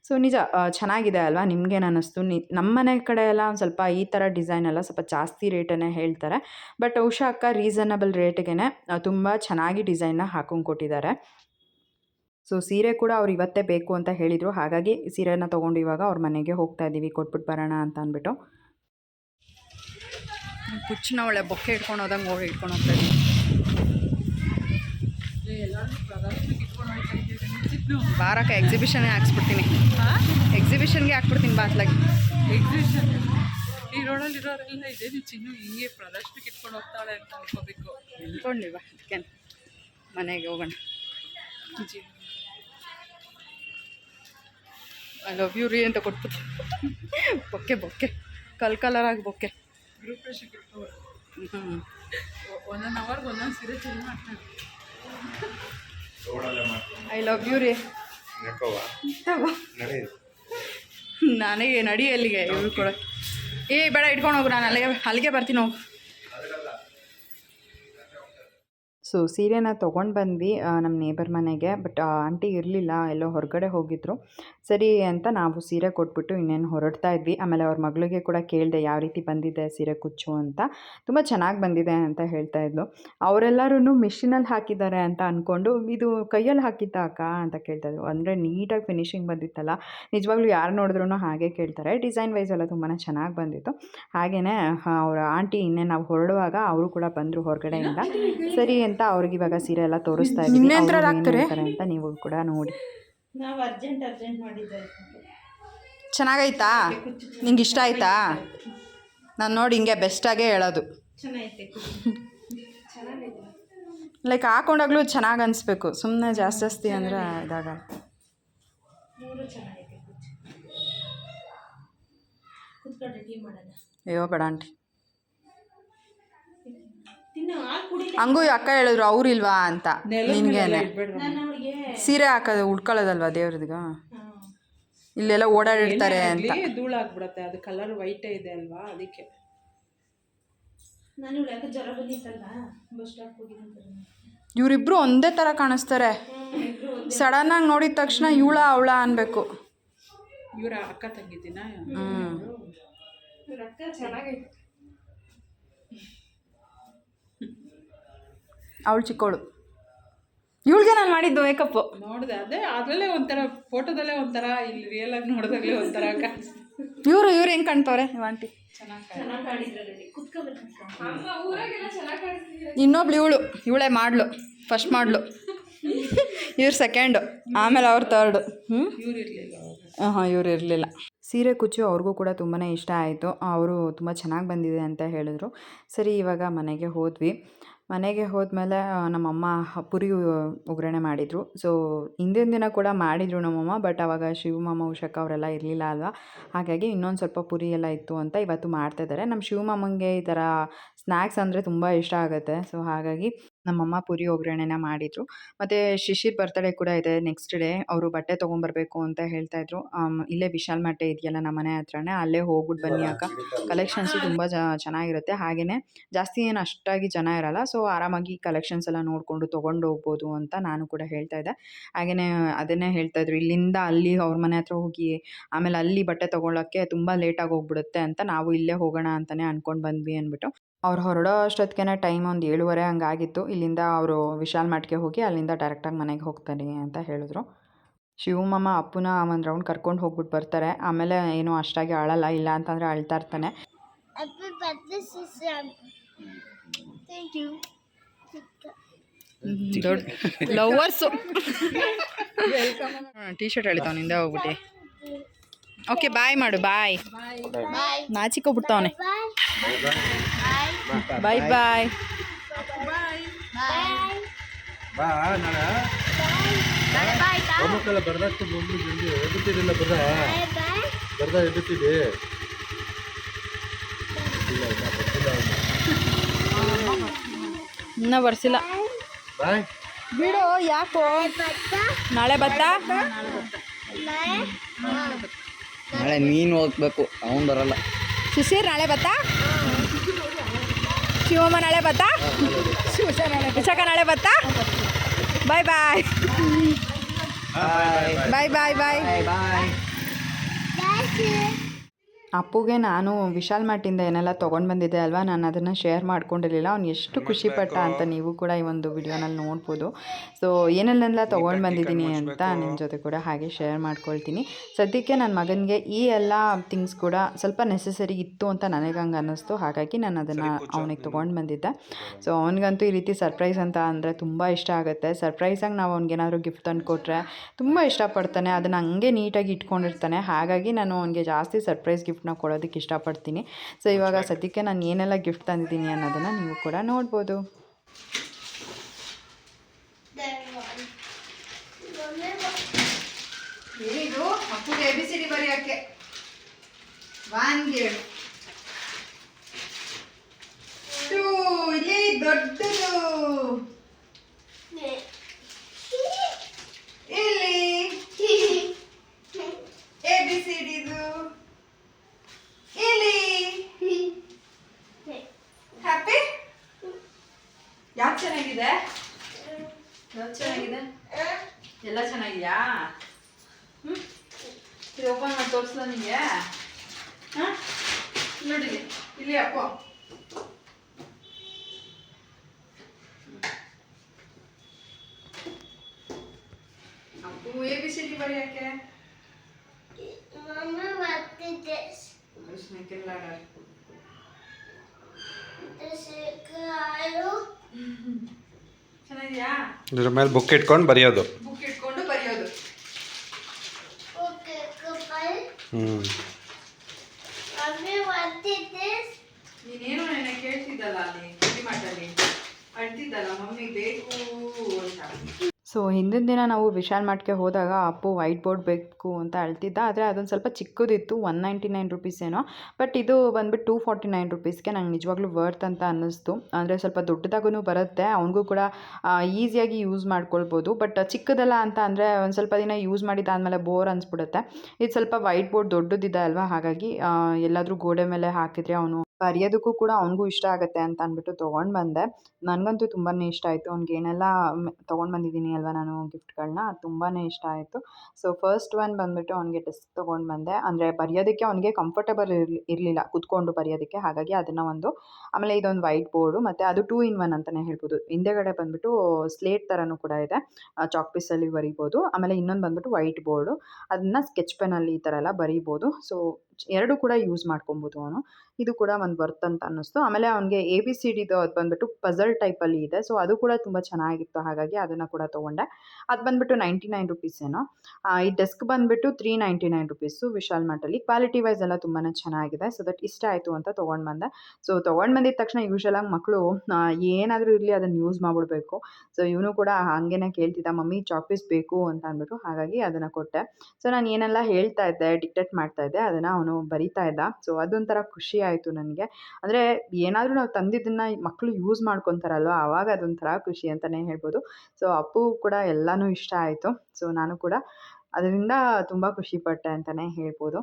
ಸೊ ನಿಜ ಚೆನ್ನಾಗಿದೆ ಅಲ್ವಾ? ನಿಮ್ಗೇನು ಅನ್ನಿಸ್ತು ನಿ ನಮ್ಮ ಮನೆ ಕಡೆ ಎಲ್ಲ ಒಂದು ಸ್ವಲ್ಪ ಈ ಥರ ಡಿಸೈನ್ ಎಲ್ಲ ಸ್ವಲ್ಪ ಜಾಸ್ತಿ ರೇಟನ್ನೇ ಹೇಳ್ತಾರೆ. ಬಟ್ ಉಷಾ ಅಕ್ಕ ರೀಸನಬಲ್ ರೇಟ್ಗೆ ತುಂಬ ಚೆನ್ನಾಗಿ ಡಿಸೈನ್ನ ಹಾಕೊಂಡು ಕೊಟ್ಟಿದ್ದಾರೆ. ಸೊ ಸೀರೆ ಕೂಡ ಅವ್ರು ಇವತ್ತೇ ಬೇಕು ಅಂತ ಹೇಳಿದರು. ಹಾಗಾಗಿ ಸೀರೆನ ತೊಗೊಂಡು ಇವಾಗ ಅವ್ರ ಮನೆಗೆ ಹೋಗ್ತಾ ಇದ್ದೀವಿ ಕೊಟ್ಬಿಟ್ಟು ಬರೋಣ ಅಂತ ಅಂದ್ಬಿಟ್ಟು. ಕುಚ್ಚಿನ ಒಳ್ಳೆ ಬೊಕ್ಕೆ ಇಟ್ಕೊಂಡು ಹೋದಂಗೆ ಹೋಗಿ ಇಟ್ಕೊಂಡು ಹೋಗ್ತಾ ಇದ್ದೀವಿ ಬಾರಕ್ಕೆ ಎಕ್ಸಿಬಿಷನ್ಗೆ ಹಾಕ್ಸ್ಬಿಡ್ತೀನಿ. ಎಕ್ಸಿಬಿಷನ್ಗೆ ಹಾಕ್ಬಿಡ್ತೀನಿ ಬಾತ್ಲಾಗಿ ಎಕ್ಸಿಬಿಷನ್? ಈ ರೋಡಲ್ಲಿ ಇರೋರೆಲ್ಲ ಇದೇನು ಚಿನ್ನು ಹಿಂಗೆ ಪ್ರದರ್ಶನಕ್ಕೆ ಇಟ್ಕೊಂಡು ಹೋಗ್ತಾಳೆ ಅಂತ ಅನ್ಕೋಬೇಕು. ಇಟ್ಕೊಂಡಿಲ್ವ ಅದಕ್ಕೆ ಮನೆಗೆ ಹೋಗೋಣ. ಐ ಲವ್ ಯು ರೀ ಅಂತ ಕೊಟ್ಬಿಟ್ಟು ಬೊಕ್ಕೆ ಬೊಕ್ಕೆ. ಕಲ್ ಕಲರಾಗಿ ಬೊಕ್ಕೆ. ಗ್ರೂಪ್ ಹ್ಞೂ ಒಂದೊಂದು ಅವರ್ಗೆ ಒಂದೊಂದು ಸೀರೆ ಚೇಂಜ್ ಮಾಡ್ತಾರೆ. ಐ ಲವ್ ಯು ರೀ. ನನಗೆ ನಡಿ ಅಲ್ಲಿಗೆ ಇವ್ರು ಕೂಡ. ಏ ಬೇಡ ಇಟ್ಕೊಂಡು ಹೋಗು ನಾನು ಅಲ್ಲಿಗೆ ಅಲ್ಲಿಗೆ ಬರ್ತೀನಿ ಹೋಗು. ಸೊ ಸೀರೆನ ತೊಗೊಂಡು ಬಂದ್ವಿ ನಮ್ಮ ನೇಬರ್ ಮನೆಗೆ ಬಟ್ ಆಂಟಿ ಇರಲಿಲ್ಲ ಎಲ್ಲೋ ಹೊರಗಡೆ ಹೋಗಿದ್ರು. ಸರಿ ಅಂತ ನಾವು ಸೀರೆ ಕೊಟ್ಬಿಟ್ಟು ಇನ್ನೇನು ಹೊರಡ್ತಾ ಇದ್ವಿ. ಆಮೇಲೆ ಅವ್ರ ಮಗಳಿಗೆ ಕೂಡ ಕೇಳಿದೆ ಯಾವ ರೀತಿ ಬಂದಿದೆ ಸೀರೆ ಕುಚ್ಚು? ಅಂತ. ತುಂಬ ಚೆನ್ನಾಗಿ ಬಂದಿದೆ ಅಂತ ಹೇಳ್ತಾ ಇದ್ಲು. ಅವರೆಲ್ಲರೂ ಮಿಷಿನಲ್ಲಿ ಹಾಕಿದ್ದಾರೆ ಅಂತ ಅಂದ್ಕೊಂಡು ಇದು ಕೈಯಲ್ಲಿ ಹಾಕಿದ್ದ ಅಕ್ಕ? ಅಂತ ಕೇಳ್ತಾ ಇದ್ರು. ಅಂದರೆ ನೀಟಾಗಿ ಫಿನಿಶಿಂಗ್ ಬಂದಿತ್ತಲ್ಲ. ನಿಜವಾಗ್ಲೂ ಯಾರು ನೋಡಿದ್ರು ಹಾಗೆ ಕೇಳ್ತಾರೆ. ಡಿಸೈನ್ ವೈಸ್ ಎಲ್ಲ ತುಂಬಾ ಚೆನ್ನಾಗಿ ಬಂದಿತ್ತು. ಹಾಗೆಯೇ ಅವರ ಆಂಟಿ ಇನ್ನೇ ನಾವು ಹೊರಡುವಾಗ ಅವರು ಕೂಡ ಬಂದರು ಹೊರಗಡೆಯಿಂದ. ಸರಿ ಅಂತ ಅವ್ರಿಗೆ ಇವಾಗ ಸೀರೆ ಎಲ್ಲ ತೋರಿಸ್ತಾ ಇದ್ದೀವಿ. ಅವ್ರು ಅಂತ ನೀವು ಕೂಡ ನೋಡಿ. ನಾವು ಅರ್ಜೆಂಟ್ ಅರ್ಜೆಂಟ್ ಮಾಡಿದ್ದೆ ಚೆನ್ನಾಗೈತಾ? ನಿಂಗೆ ಇಷ್ಟ ಆಯ್ತಾ? ನಾನು ನೋಡಿ ಹಿಂಗೆ ಬೆಸ್ಟಾಗೇ ಹೇಳೋದು. ಲೈಕ್ ಹಾಕೊಂಡಾಗ್ಲೂ ಚೆನ್ನಾಗಿ ಅನಿಸ್ಬೇಕು. ಸುಮ್ಮನೆ ಜಾಸ್ತಿ ಜಾಸ್ತಿ ಅಂದರೆ ಇದಾಗ. ಅಯ್ಯೋ ಬೇಡ ಆಂಟಿ. ಹಂಗೂ ಅಕ್ಕ ಹೇಳಿದ್ರು ಅವ್ರಿಲ್ವಾ ಅಂತ ನಿನ್ಗೇನೆ. ಸೀರೆ ಹಾಕೋದು ಉಡ್ಕೊಳ್ಳೋದಲ್ವಾ ದೇವ್ರದ್ಗ ಇಲ್ಲೆಲ್ಲ ಓಡಾಡಿರ್ತಾರೆ ಅಂತ. ಧೂಳಾಗ್ಬಿಡತ್ತೆ ಅದು ಕಲರ್ ವೈಟೇ ಇದೆ ಅಲ್ವಾ ಅದಕ್ಕೆ. ನಾನು ಯಾಕೆ ಜ್ವರ ಬಂದಿತ್ತಲ್ಲ ಬಸ್ ಸ್ಟಾಪ್ ಹೋಗಿದ್ದಂತ ಇವರಿಬ್ರು ಒಂದೇ ಥರ ಕಾಣಿಸ್ತಾರೆ. ಸಡನ್ನಾಗಿ ನೋಡಿದ ತಕ್ಷಣ ಇವಳ ಅವಳ ಅನ್ಬೇಕು. ಇವರ ಅಕ್ಕ ತಂಗಿದ್ದೀನ? ಹ್ಮ್. ಅಕ್ಕ ಚೆನ್ನಾಗೈತೆ. ಅವಳು ಚಿಕ್ಕವಳು ಇವಳಿಗೆ ನಾನು ಮಾಡಿದ್ದು ಮೇಕಪ್ ನೋಡಿದೆ ಅದೇ ಅದರಲ್ಲೇ ಒಂಥರ ಫೋಟೋದಲ್ಲೇ ಒಂಥರ ಇಲ್ಲಿ ರಿಯಲ್ ಆಗಿ ನೋಡಿದಾಗಲೇ ಒಂಥರ ಇವರು ಇವ್ರು ಹೆಂಗೆ ಕಾಣ್ತವ್ರೆ ಆಂಟಿ ಇನ್ನೊಬ್ಳು ಇವಳು ಇವಳೇ ಮಾಡ್ಲು ಫಸ್ಟ್ ಮಾಡ್ಲು. ಇವ್ರು ಸೆಕೆಂಡು ಆಮೇಲೆ ಅವ್ರು ತರ್ಡು ಹ್ಞೂ ಹಾಂ ಇವ್ರು ಇರಲಿಲ್ಲ. ಸೀರೆ ಕುಚ್ಚು ಅವ್ರಿಗೂ ಕೂಡ ತುಂಬಾ ಇಷ್ಟ ಆಯಿತು. ಅವರು ತುಂಬ ಚೆನ್ನಾಗಿ ಬಂದಿದೆ ಅಂತ ಹೇಳಿದ್ರು. ಸರಿ ಇವಾಗ ಮನೆಗೆ ಹೋದ್ವಿ. ಮನೆಗೆ ಹೋದ್ಮೇಲೆ ನಮ್ಮಮ್ಮ ಪುರಿ ಒಗ್ಗರಣೆ ಮಾಡಿದರು. ಸೊ ಹಿಂದಿನ ದಿನ ಕೂಡ ಮಾಡಿದರು ನಮ್ಮಮ್ಮ ಬಟ್ ಆವಾಗ ಶಿವಮಾಮ, ಉಷಕ್ಕ ಅವರೆಲ್ಲ ಇರಲಿಲ್ಲ ಅಲ್ವಾ? ಹಾಗಾಗಿ ಇನ್ನೊಂದು ಸ್ವಲ್ಪ ಪುರಿ ಎಲ್ಲ ಇತ್ತು ಅಂತ ಇವತ್ತು ಮಾಡ್ತಾಯಿದ್ದಾರೆ ನಮ್ಮ ಶಿವಮಾಮಂಗೆ ಈ ಥರ ಸ್ನ್ಯಾಕ್ಸ್ ಅಂದರೆ ತುಂಬ ಇಷ್ಟ ಆಗುತ್ತೆ. ಸೊ ಹಾಗಾಗಿ ನಮ್ಮಮ್ಮ ಪುರಿ ಒಗ್ಗರಣೆನ ಮಾಡಿದರು. ಮತ್ತು ಶಿಶಿರ್ ಬರ್ತಡೇ ಕೂಡ ಇದೆ ನೆಕ್ಸ್ಟ್ ಡೇ ಅವರು ಬಟ್ಟೆ ತೊಗೊಂಬರ್ಬೇಕು ಅಂತ ಹೇಳ್ತಾ ಇದ್ರು. ಇಲ್ಲೇ ವಿಶಾಲ್ ಮಟ್ಟೆ ಇದೆಯಲ್ಲ ನಮ್ಮ ಮನೆ ಹತ್ರನೇ. ಅಲ್ಲೇ ಹೋಗ್ಬಿಟ್ಟು ಬನ್ನಿ ಅಕ್ಕ. ಕಲೆಕ್ಷನ್ಸ್ ತುಂಬ ಜ ಚೆನ್ನಾಗಿರುತ್ತೆ. ಹಾಗೆಯೇ ಜಾಸ್ತಿ ಏನು ಅಷ್ಟಾಗಿ ಜನ ಇರಲ್ಲ. ಸೊ ಆರಾಮಾಗಿ ಕಲೆಕ್ಷನ್ಸ್ ಎಲ್ಲ ನೋಡಿಕೊಂಡು ತೊಗೊಂಡು ಹೋಗ್ಬೋದು ಅಂತ ನಾನು ಕೂಡ ಹೇಳ್ತಾ ಇದ್ದೆ. ಹಾಗೆಯೇ ಅದನ್ನೇ ಹೇಳ್ತಾ ಇದ್ರು. ಇಲ್ಲಿಂದ ಅಲ್ಲಿ ಅವ್ರ ಮನೆ ಹತ್ರ ಹೋಗಿ ಆಮೇಲೆ ಅಲ್ಲಿ ಬಟ್ಟೆ ತೊಗೊಳಕ್ಕೆ ತುಂಬ ಲೇಟಾಗಿ ಹೋಗ್ಬಿಡುತ್ತೆ ಅಂತ ನಾವು ಇಲ್ಲೇ ಹೋಗೋಣ ಅಂತಲೇ ಅಂದ್ಕೊಂಡು ಬಂದ್ವಿ ಅಂದ್ಬಿಟ್ಟು. ಅವ್ರು ಹೊರಡೋ ಅಷ್ಟೊತ್ತಿಗೆ ಟೈಮ್ ಒಂದು ಏಳುವರೆ ಹಂಗಾಗಿತ್ತು. ಇಲ್ಲಿಂದ ಅವರು ವಿಶಾಲ್ ಮಟ್ಗೆ ಹೋಗಿ ಅಲ್ಲಿಂದ ಡೈರೆಕ್ಟಾಗಿ ಮನೆಗೆ ಹೋಗ್ತಾರೆ ಅಂತ ಹೇಳಿದ್ರು. ಶಿವಮಮ್ಮ ಅಪ್ಪನ ಒಂದು ರೌಂಡ್ ಕರ್ಕೊಂಡು ಹೋಗ್ಬಿಟ್ಟು ಬರ್ತಾರೆ. ಆಮೇಲೆ ಏನು ಅಷ್ಟಾಗಿ ಅಳಲ್ಲ ಇಲ್ಲ ಅಂತಂದರೆ ಅಳ್ತಾ ಇರ್ತಾನೆ. ಲವರ್ಸು ಟೀ ಶರ್ಟ್ ಎಳಿತಾವ ನಿಂದ ಹೋಗ್ಬಿಟ್ಟು. ಓಕೆ ಬಾಯ್ ಮಾಡು ಬಾಯ್. ನಾಚಿಕೋಗ್ಬಿಡ್ತಾವನೆ. ಬಾಯ್ ಬಾಯ್ ಮಕ್ಕಳ ಬಾ ನಾಳೆ Bye. Bye. ಹೋಮಕ್ಕೆಲ್ಲ ಬರ್ದಷ್ಟು ಮುಂದೆ ಜಲ್ದಿ ಎದ್ದುತ್ತೀರಿಲ್ಲ ಬರ್ದ. ಬರ್ದ ಎದುತ್ತಿದೆ ಇನ್ನ ಬರ್ಸಿಲ್ಲ ಬಾಯ್ ಬಿಡು ಯಾಕೋ ನಾಳೆ ಬತ್ತಾ. ನಾಳೆ ನೀನು ಹೋಗ್ಬೇಕು ಅವನು ಬರಲ್ಲ. ಸುಶೀರ್ ನಾಳೆ ಬತ್ತಾ? ಶಿವಮ್ಮ ನಾಳೆ ಬತ್ತಾ? ವಿಶಾಖ ನಾಳೆ ಬತ್ತಾ? ಬಾಯ್ ಬಾಯ್ ಬಾಯ್ ಬಾಯ್ ಬಾಯ್ ಬಾಯ್. ಅಪ್ಪುಗೆ ನಾನು ವಿಶಾಲ್ ಮಾರ್ಟಿಂದ ಏನೆಲ್ಲ ತೊಗೊಂಡು ಬಂದಿದ್ದೆ ಅಲ್ವಾ ನಾನು ಅದನ್ನು ಶೇರ್ ಮಾಡ್ಕೊಂಡಿರಲಿಲ್ಲ. ಅವ್ನು ಎಷ್ಟು ಖುಷಿಪಟ್ಟ ಅಂತ ನೀವು ಕೂಡ ಈ ಒಂದು ವಿಡಿಯೋನಲ್ಲಿ ನೋಡ್ಬೋದು. ಸೊ ಏನೆಲ್ಲ ತೊಗೊಂಡು ಬಂದಿದ್ದೀನಿ ಅಂತ ನಿಮ್ಮ ಜೊತೆ ಕೂಡ ಹಾಗೆ ಶೇರ್ ಮಾಡ್ಕೊಳ್ತೀನಿ. ಸದ್ಯಕ್ಕೆ ನನ್ನ ಮಗನಿಗೆ ಈ ಎಲ್ಲ ಥಿಂಗ್ಸ್ ಕೂಡ ಸ್ವಲ್ಪ ನೆಸೆಸರಿ ಇತ್ತು ಅಂತ ನನಗೆ ಹಂಗೆ ಅನ್ನಿಸ್ತು. ಹಾಗಾಗಿ ನಾನು ಅದನ್ನು ಅವನಿಗೆ ತೊಗೊಂಡು ಬಂದಿದ್ದೆ. ಸೊ ಅವನಿಗಂತೂ ಈ ರೀತಿ ಸರ್ಪ್ರೈಸ್ ಅಂತ ಅಂದರೆ ತುಂಬ ಇಷ್ಟ ಆಗುತ್ತೆ. ಸರ್ಪ್ರೈಸಾಗಿ ನಾವು ಅವ್ನಿಗೇನಾದ್ರು ಗಿಫ್ಟ್ ತಂದು ಕೊಟ್ಟರೆ ತುಂಬ ಇಷ್ಟಪಡ್ತಾನೆ. ಅದನ್ನು ಹಂಗೆ ನೀಟಾಗಿ ಇಟ್ಕೊಂಡಿರ್ತಾನೆ. ಹಾಗಾಗಿ ನಾನು ಅವನಿಗೆ ಜಾಸ್ತಿ ಸರ್ಪ್ರೈಸ್ ಗಿಫ್ಟ್ನ ಕೊಡೋದಕ್ಕೆ ಇಷ್ಟಪಡ್ತೀನಿ. ಸೊ ಇವಾಗ ಸದ್ಯಕ್ಕೆ ನಾನು ಏನೆಲ್ಲ ಗಿಫ್ಟ್ ತಂದಿದ್ದೀನಿ ಅನ್ನೋದನ್ನು ನೀವು ಕೂಡ ನೋಡ್ಬೋದು. ಏನಿದು ಅಪ್ಪುಗೆ ಎ ಬಿ ಸಿ ಡಿ ಬರೆಯೋಕ್ಕೆ. ಒನ್ ಗೇಳು ಟೂ ಇಲ್ಲಿ ದೊಡ್ಡದು. ಇಲ್ಲಿ ಎ ಬಿ ಸಿ ಡಿದು ಇಲ್ಲಿ ಹ್ಯಾಪಿ ಯಾವ್ದು ಚೆನ್ನಾಗಿದೆ ಯಾವ್ದು ಚೆನ್ನಾಗಿದೆ? ಎಲ್ಲ ಚೆನ್ನಾಗಿದೆಯಾ? ಹ್ಞೂ ಇದು ಓಪನ್ ಮಾಡಿ ತೋರಿಸ್ಲಾ ನಿಮಗೆ ಹಾಂ? ನೋಡಿ ಇಲ್ಲಿ ಅಪ್ಪ Appu A B C D ಬರೆಯೋಕ್ಕೆ Mama, what did this? ಕೃಷ್ಣಕ್ಕೆಲ್ಲ This is Carlo. ಇದ್ರ ಮೇಲೆ ಬುಕ್ ಇಟ್ಕೊಂಡು ಬರೆಯೋದು. ಬುಕ್ ಇಟ್ಕೊಂಡು ಬರೆಯೋದು. ಹ್ಞೂ ನೀನೇನು ನೆನೆ ಕೇಳ್ತಿದ್ದಲ್ಲ ಅಲ್ಲಿ ಅಳ್ತಿದ್ದಲ್ಲ ಮಮ್ಮಿ ಬೇಕು ಅಂತ. ಸೊ ಹಿಂದಿನ ದಿನ ನಾವು ವಿಶಾಲ್ ಮಾರ್ಟ್ಗೆ ಹೋದಾಗ, ಅಪ್ಪು ವೈಟ್ ಬೋರ್ಡ್ ಬೇಕು ಅಂತ ಅಳ್ತಿದ್ದ. ಆದರೆ ಅದೊಂದು ಸ್ವಲ್ಪ ಚಿಕ್ಕದಿತ್ತು ಒನ್ ನೈಂಟಿ ನೈನ್ ರುಪೀಸ್ ಏನೋ. ಬಟ್ ಇದು ಬಂದ್ಬಿಟ್ಟು ಟೂ ಫಾರ್ಟಿ ನೈನ್ ರುಪೀಸ್ಗೆ ನಂಗೆ ನಿಜವಾಗ್ಲೂ ವರ್ತ್ ಅಂತ ಅನ್ನಿಸ್ತು. ಅಂದರೆ ಸ್ವಲ್ಪ ದೊಡ್ಡದಾಗೂ ಬರುತ್ತೆ. ಅವನಿಗೂ ಕೂಡ ಈಸಿಯಾಗಿ ಯೂಸ್ ಮಾಡ್ಕೊಳ್ಬೋದು. ಬಟ್ ಚಿಕ್ಕದಲ್ಲ ಅಂತ ಅಂದರೆ ಒಂದು ಸ್ವಲ್ಪ ದಿನ ಯೂಸ್ ಮಾಡಿದ್ದಾದಮೇಲೆ ಬೋರ್ ಅನಿಸ್ಬಿಡುತ್ತೆ. ಇದು ಸ್ವಲ್ಪ ವೈಟ್ ಬೋರ್ಡ್ ದೊಡ್ಡದಿದೆ ಅಲ್ವಾ? ಹಾಗಾಗಿ ಎಲ್ಲಾದರೂ ಗೋಡೆ ಮೇಲೆ ಹಾಕಿದರೆ ಅವನು ಬರೆಯೋದಕ್ಕೂ ಕೂಡ ಅವನಿಗೂ ಇಷ್ಟ ಆಗುತ್ತೆ ಅಂತ ಅಂದ್ಬಿಟ್ಟು ತೊಗೊಂಡು ಬಂದೆ. ನನಗಂತೂ ತುಂಬಾ ಇಷ್ಟ ಆಯಿತು. ಅವ್ನಿಗೆ ಏನೆಲ್ಲ ತೊಗೊಂಡು ಬಂದಿದ್ದೀನಿ ಅಲ್ವಾ ನಾನು ಗಿಫ್ಟ್ಗಳನ್ನ ಅದು ತುಂಬಾ ಇಷ್ಟ ಆಯಿತು. ಸೊ, ಫಸ್ಟ್ ಒನ್ ಬಂದ್ಬಿಟ್ಟು ಅವನಿಗೆ ಡೆಸ್ಕ್ ತೊಗೊಂಡು ಬಂದೆ. ಅಂದರೆ ಬರೆಯೋದಕ್ಕೆ ಅವನಿಗೆ ಕಂಫರ್ಟಬಲ್ ಇರಲಿ, ಇರಲಿಲ್ಲ. ಕುತ್ಕೊಂಡು ಬರೆಯೋದಕ್ಕೆ. ಹಾಗಾಗಿ ಅದನ್ನು ಒಂದು, ಆಮೇಲೆ ಇದೊಂದು ವೈಟ್ ಬೋರ್ಡು ಮತ್ತು ಅದು ಟೂ ಇನ್ ಒನ್ ಅಂತಲೇ ಹೇಳ್ಬೋದು. ಹಿಂದೆಗಡೆ ಬಂದ್ಬಿಟ್ಟು ಸ್ಲೇಟ್ ಥರನೂ ಕೂಡ ಇದೆ. ಚಾಕ್ ಪೀಸಲ್ಲಿ ಬರಿಬೋದು. ಆಮೇಲೆ ಇನ್ನೊಂದು ಬಂದ್ಬಿಟ್ಟು ವೈಟ್ ಬೋರ್ಡು. ಅದನ್ನು ಸ್ಕೆಚ್ ಪೆನಲ್ಲಿ ಈ ಥರ ಎಲ್ಲ ಬರಿಬೋದು. ಸೊ ಎರಡು ಕೂಡ ಯೂಸ್ ಮಾಡ್ಕೊಬೋದು ಅವನು. ಇದು ಕೂಡ ಒಂದು ವರ್ತ್ ಅಂತ ಅನ್ನಿಸ್ತು. ಆಮೇಲೆ ಅವನಿಗೆ ಎ ಬಿ ಸಿ ಡಿದು ಅದು ಬಂದ್ಬಿಟ್ಟು ಪಝಲ್ ಟೈಪಲ್ಲಿ ಇದೆ. ಸೊ ಅದು ಕೂಡ ತುಂಬ ಚೆನ್ನಾಗಿತ್ತು. ಹಾಗಾಗಿ ಅದನ್ನು ಕೂಡ ತೊಗೊಂಡೆ. ಅದು ಬಂದ್ಬಿಟ್ಟು ನೈಂಟಿ ನೈನ್ ರುಪೀಸ್ ಏನೋ ಈ ಡೆಸ್ಕ್ ಬಂದ್ಬಿಟ್ಟು three ninety nine rupees Vishal ಮಾರ್ಟಲ್ಲಿ quality wise ಎಲ್ಲ ತುಂಬಾ ಚೆನ್ನಾಗಿದೆ. ಸೊ ದಟ್ ಇಷ್ಟ ಆಯಿತು ಅಂತ ತೊಗೊಂಡು ಬಂದೆ. ಸೊ ತೊಗೊಂಡು ಬಂದಿದ ತಕ್ಷಣ ಯೂಶಲಾಗಿ ಮಕ್ಕಳು ಏನಾದರೂ ಇರಲಿ ಅದನ್ನು ಯೂಸ್ ಮಾಡಿಬಿಡ್ಬೇಕು. ಸೊ ಇವನು ಕೂಡ ಹಾಗೇನೆ ಕೇಳ್ತಿದ್ದ, ಮಮ್ಮಿ ಚಾಕ್ ಪೀಸ್ ಬೇಕು ಅಂತ ಅಂದ್ಬಿಟ್ಟು ಹಾಗಾಗಿ ಅದನ್ನು ಕೊಟ್ಟೆ. ಸೊ ನಾನು ಏನೆಲ್ಲ ಹೇಳ್ತಾ ಇದ್ದೆ ಡಿಕ್ಟೇಟ್ ಮಾಡ್ತಾ ಇದ್ದೆ, ಅದನ್ನು ಅವನು ಬರಿತಾ ಇದ್ದ. ಸೊ ಅದೊಂಥರ ಖುಷಿ ಆಯಿತು ನನಗೆ. ಅಂದರೆ ಏನಾದರೂ ನಾವು ತಂದಿದ್ದನ್ನು ಮಕ್ಕಳು ಯೂಸ್ ಮಾಡ್ಕೊತಾರಲ್ವ ಆವಾಗ ಅದೊಂಥರ ಖುಷಿ ಅಂತಲೇ ಹೇಳ್ಬೋದು. ಸೊ ಅಪ್ಪು ಕೂಡ ಎಲ್ಲನೂ ಇಷ್ಟ ಆಯಿತು. ಸೊ ನಾನು ಕೂಡ ಅದರಿಂದ ತುಂಬ ಖುಷಿಪಟ್ಟೆ ಅಂತಲೇ ಹೇಳ್ಬೋದು.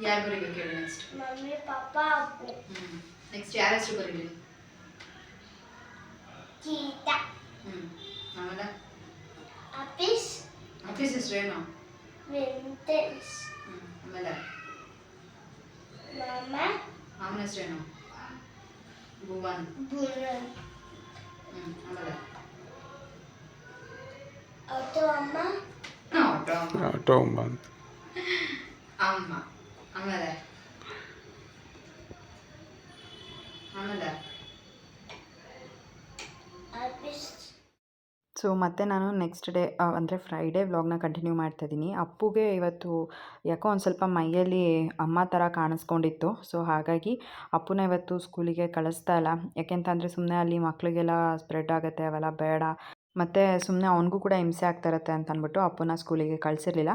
ಯಾರು ಬರೀಬೇಕು ಹೇಳಿ ನೆಕ್ಸ್ಟ್ Mami, papa, abu. ಹ್ಞೂ ನೆಕ್ಸ್ಟ್ ಯಾರ ಹೆಸರು ಬರೀಲಿ Kita. ಹ್ಞೂ ಆಮೇಲೆ Apis. ಆಫೀಸ್ ಹೆಸರೇನು Vintes. ಹ್ಞೂ ಆಮೇಲೆ Mama. ಅವನ ಹೆಸರೇನು ಭುವನ್ Buran. ಹ್ಞೂ ಆಮೇಲೆ Auto ama. ಆಟೋ ಅಮ್ಮ ಆಟೋ ಬಂತು ಅಮ್ಮ ಆಮೇಲೆ. ಆಮೇಲೆ. ಸೊ ಮತ್ತೆ ನಾನು ನೆಕ್ಸ್ಟ್ ಡೇ ಅಂದರೆ ಫ್ರೈಡೇ ವ್ಲಾಗ್ನ ಕಂಟಿನ್ಯೂ ಮಾಡ್ತಾ ಇದ್ದೀನಿ. ಅಪ್ಪುಗೆ ಇವತ್ತು ಯಾಕೋ ಒಂದು ಸ್ವಲ್ಪ ಮೈಯಲ್ಲಿ ಅಮ್ಮ ಥರ ಕಾಣಿಸ್ಕೊಂಡಿತ್ತು. ಸೊ ಹಾಗಾಗಿ ಅಪ್ಪುನ ಇವತ್ತು ಸ್ಕೂಲಿಗೆ ಕಳಿಸ್ತಾ ಇಲ್ಲ. ಯಾಕೆಂತಂದರೆ ಸುಮ್ಮನೆ ಅಲ್ಲಿ ಮಕ್ಕಳಿಗೆಲ್ಲ ಸ್ಪ್ರೆಡ್ ಆಗುತ್ತೆ, ಅವೆಲ್ಲ ಬೇಡ. ಮತ್ತು ಸುಮ್ಮನೆ ಅವನಿಗೂ ಕೂಡ ಹಿಂಸೆ ಆಗ್ತಾ ಇರುತ್ತೆ ಅಂತ ಅಂದ್ಬಿಟ್ಟು ಅಪ್ಪನ ಸ್ಕೂಲಿಗೆ ಕಳಿಸಿರ್ಲಿಲ್ಲ.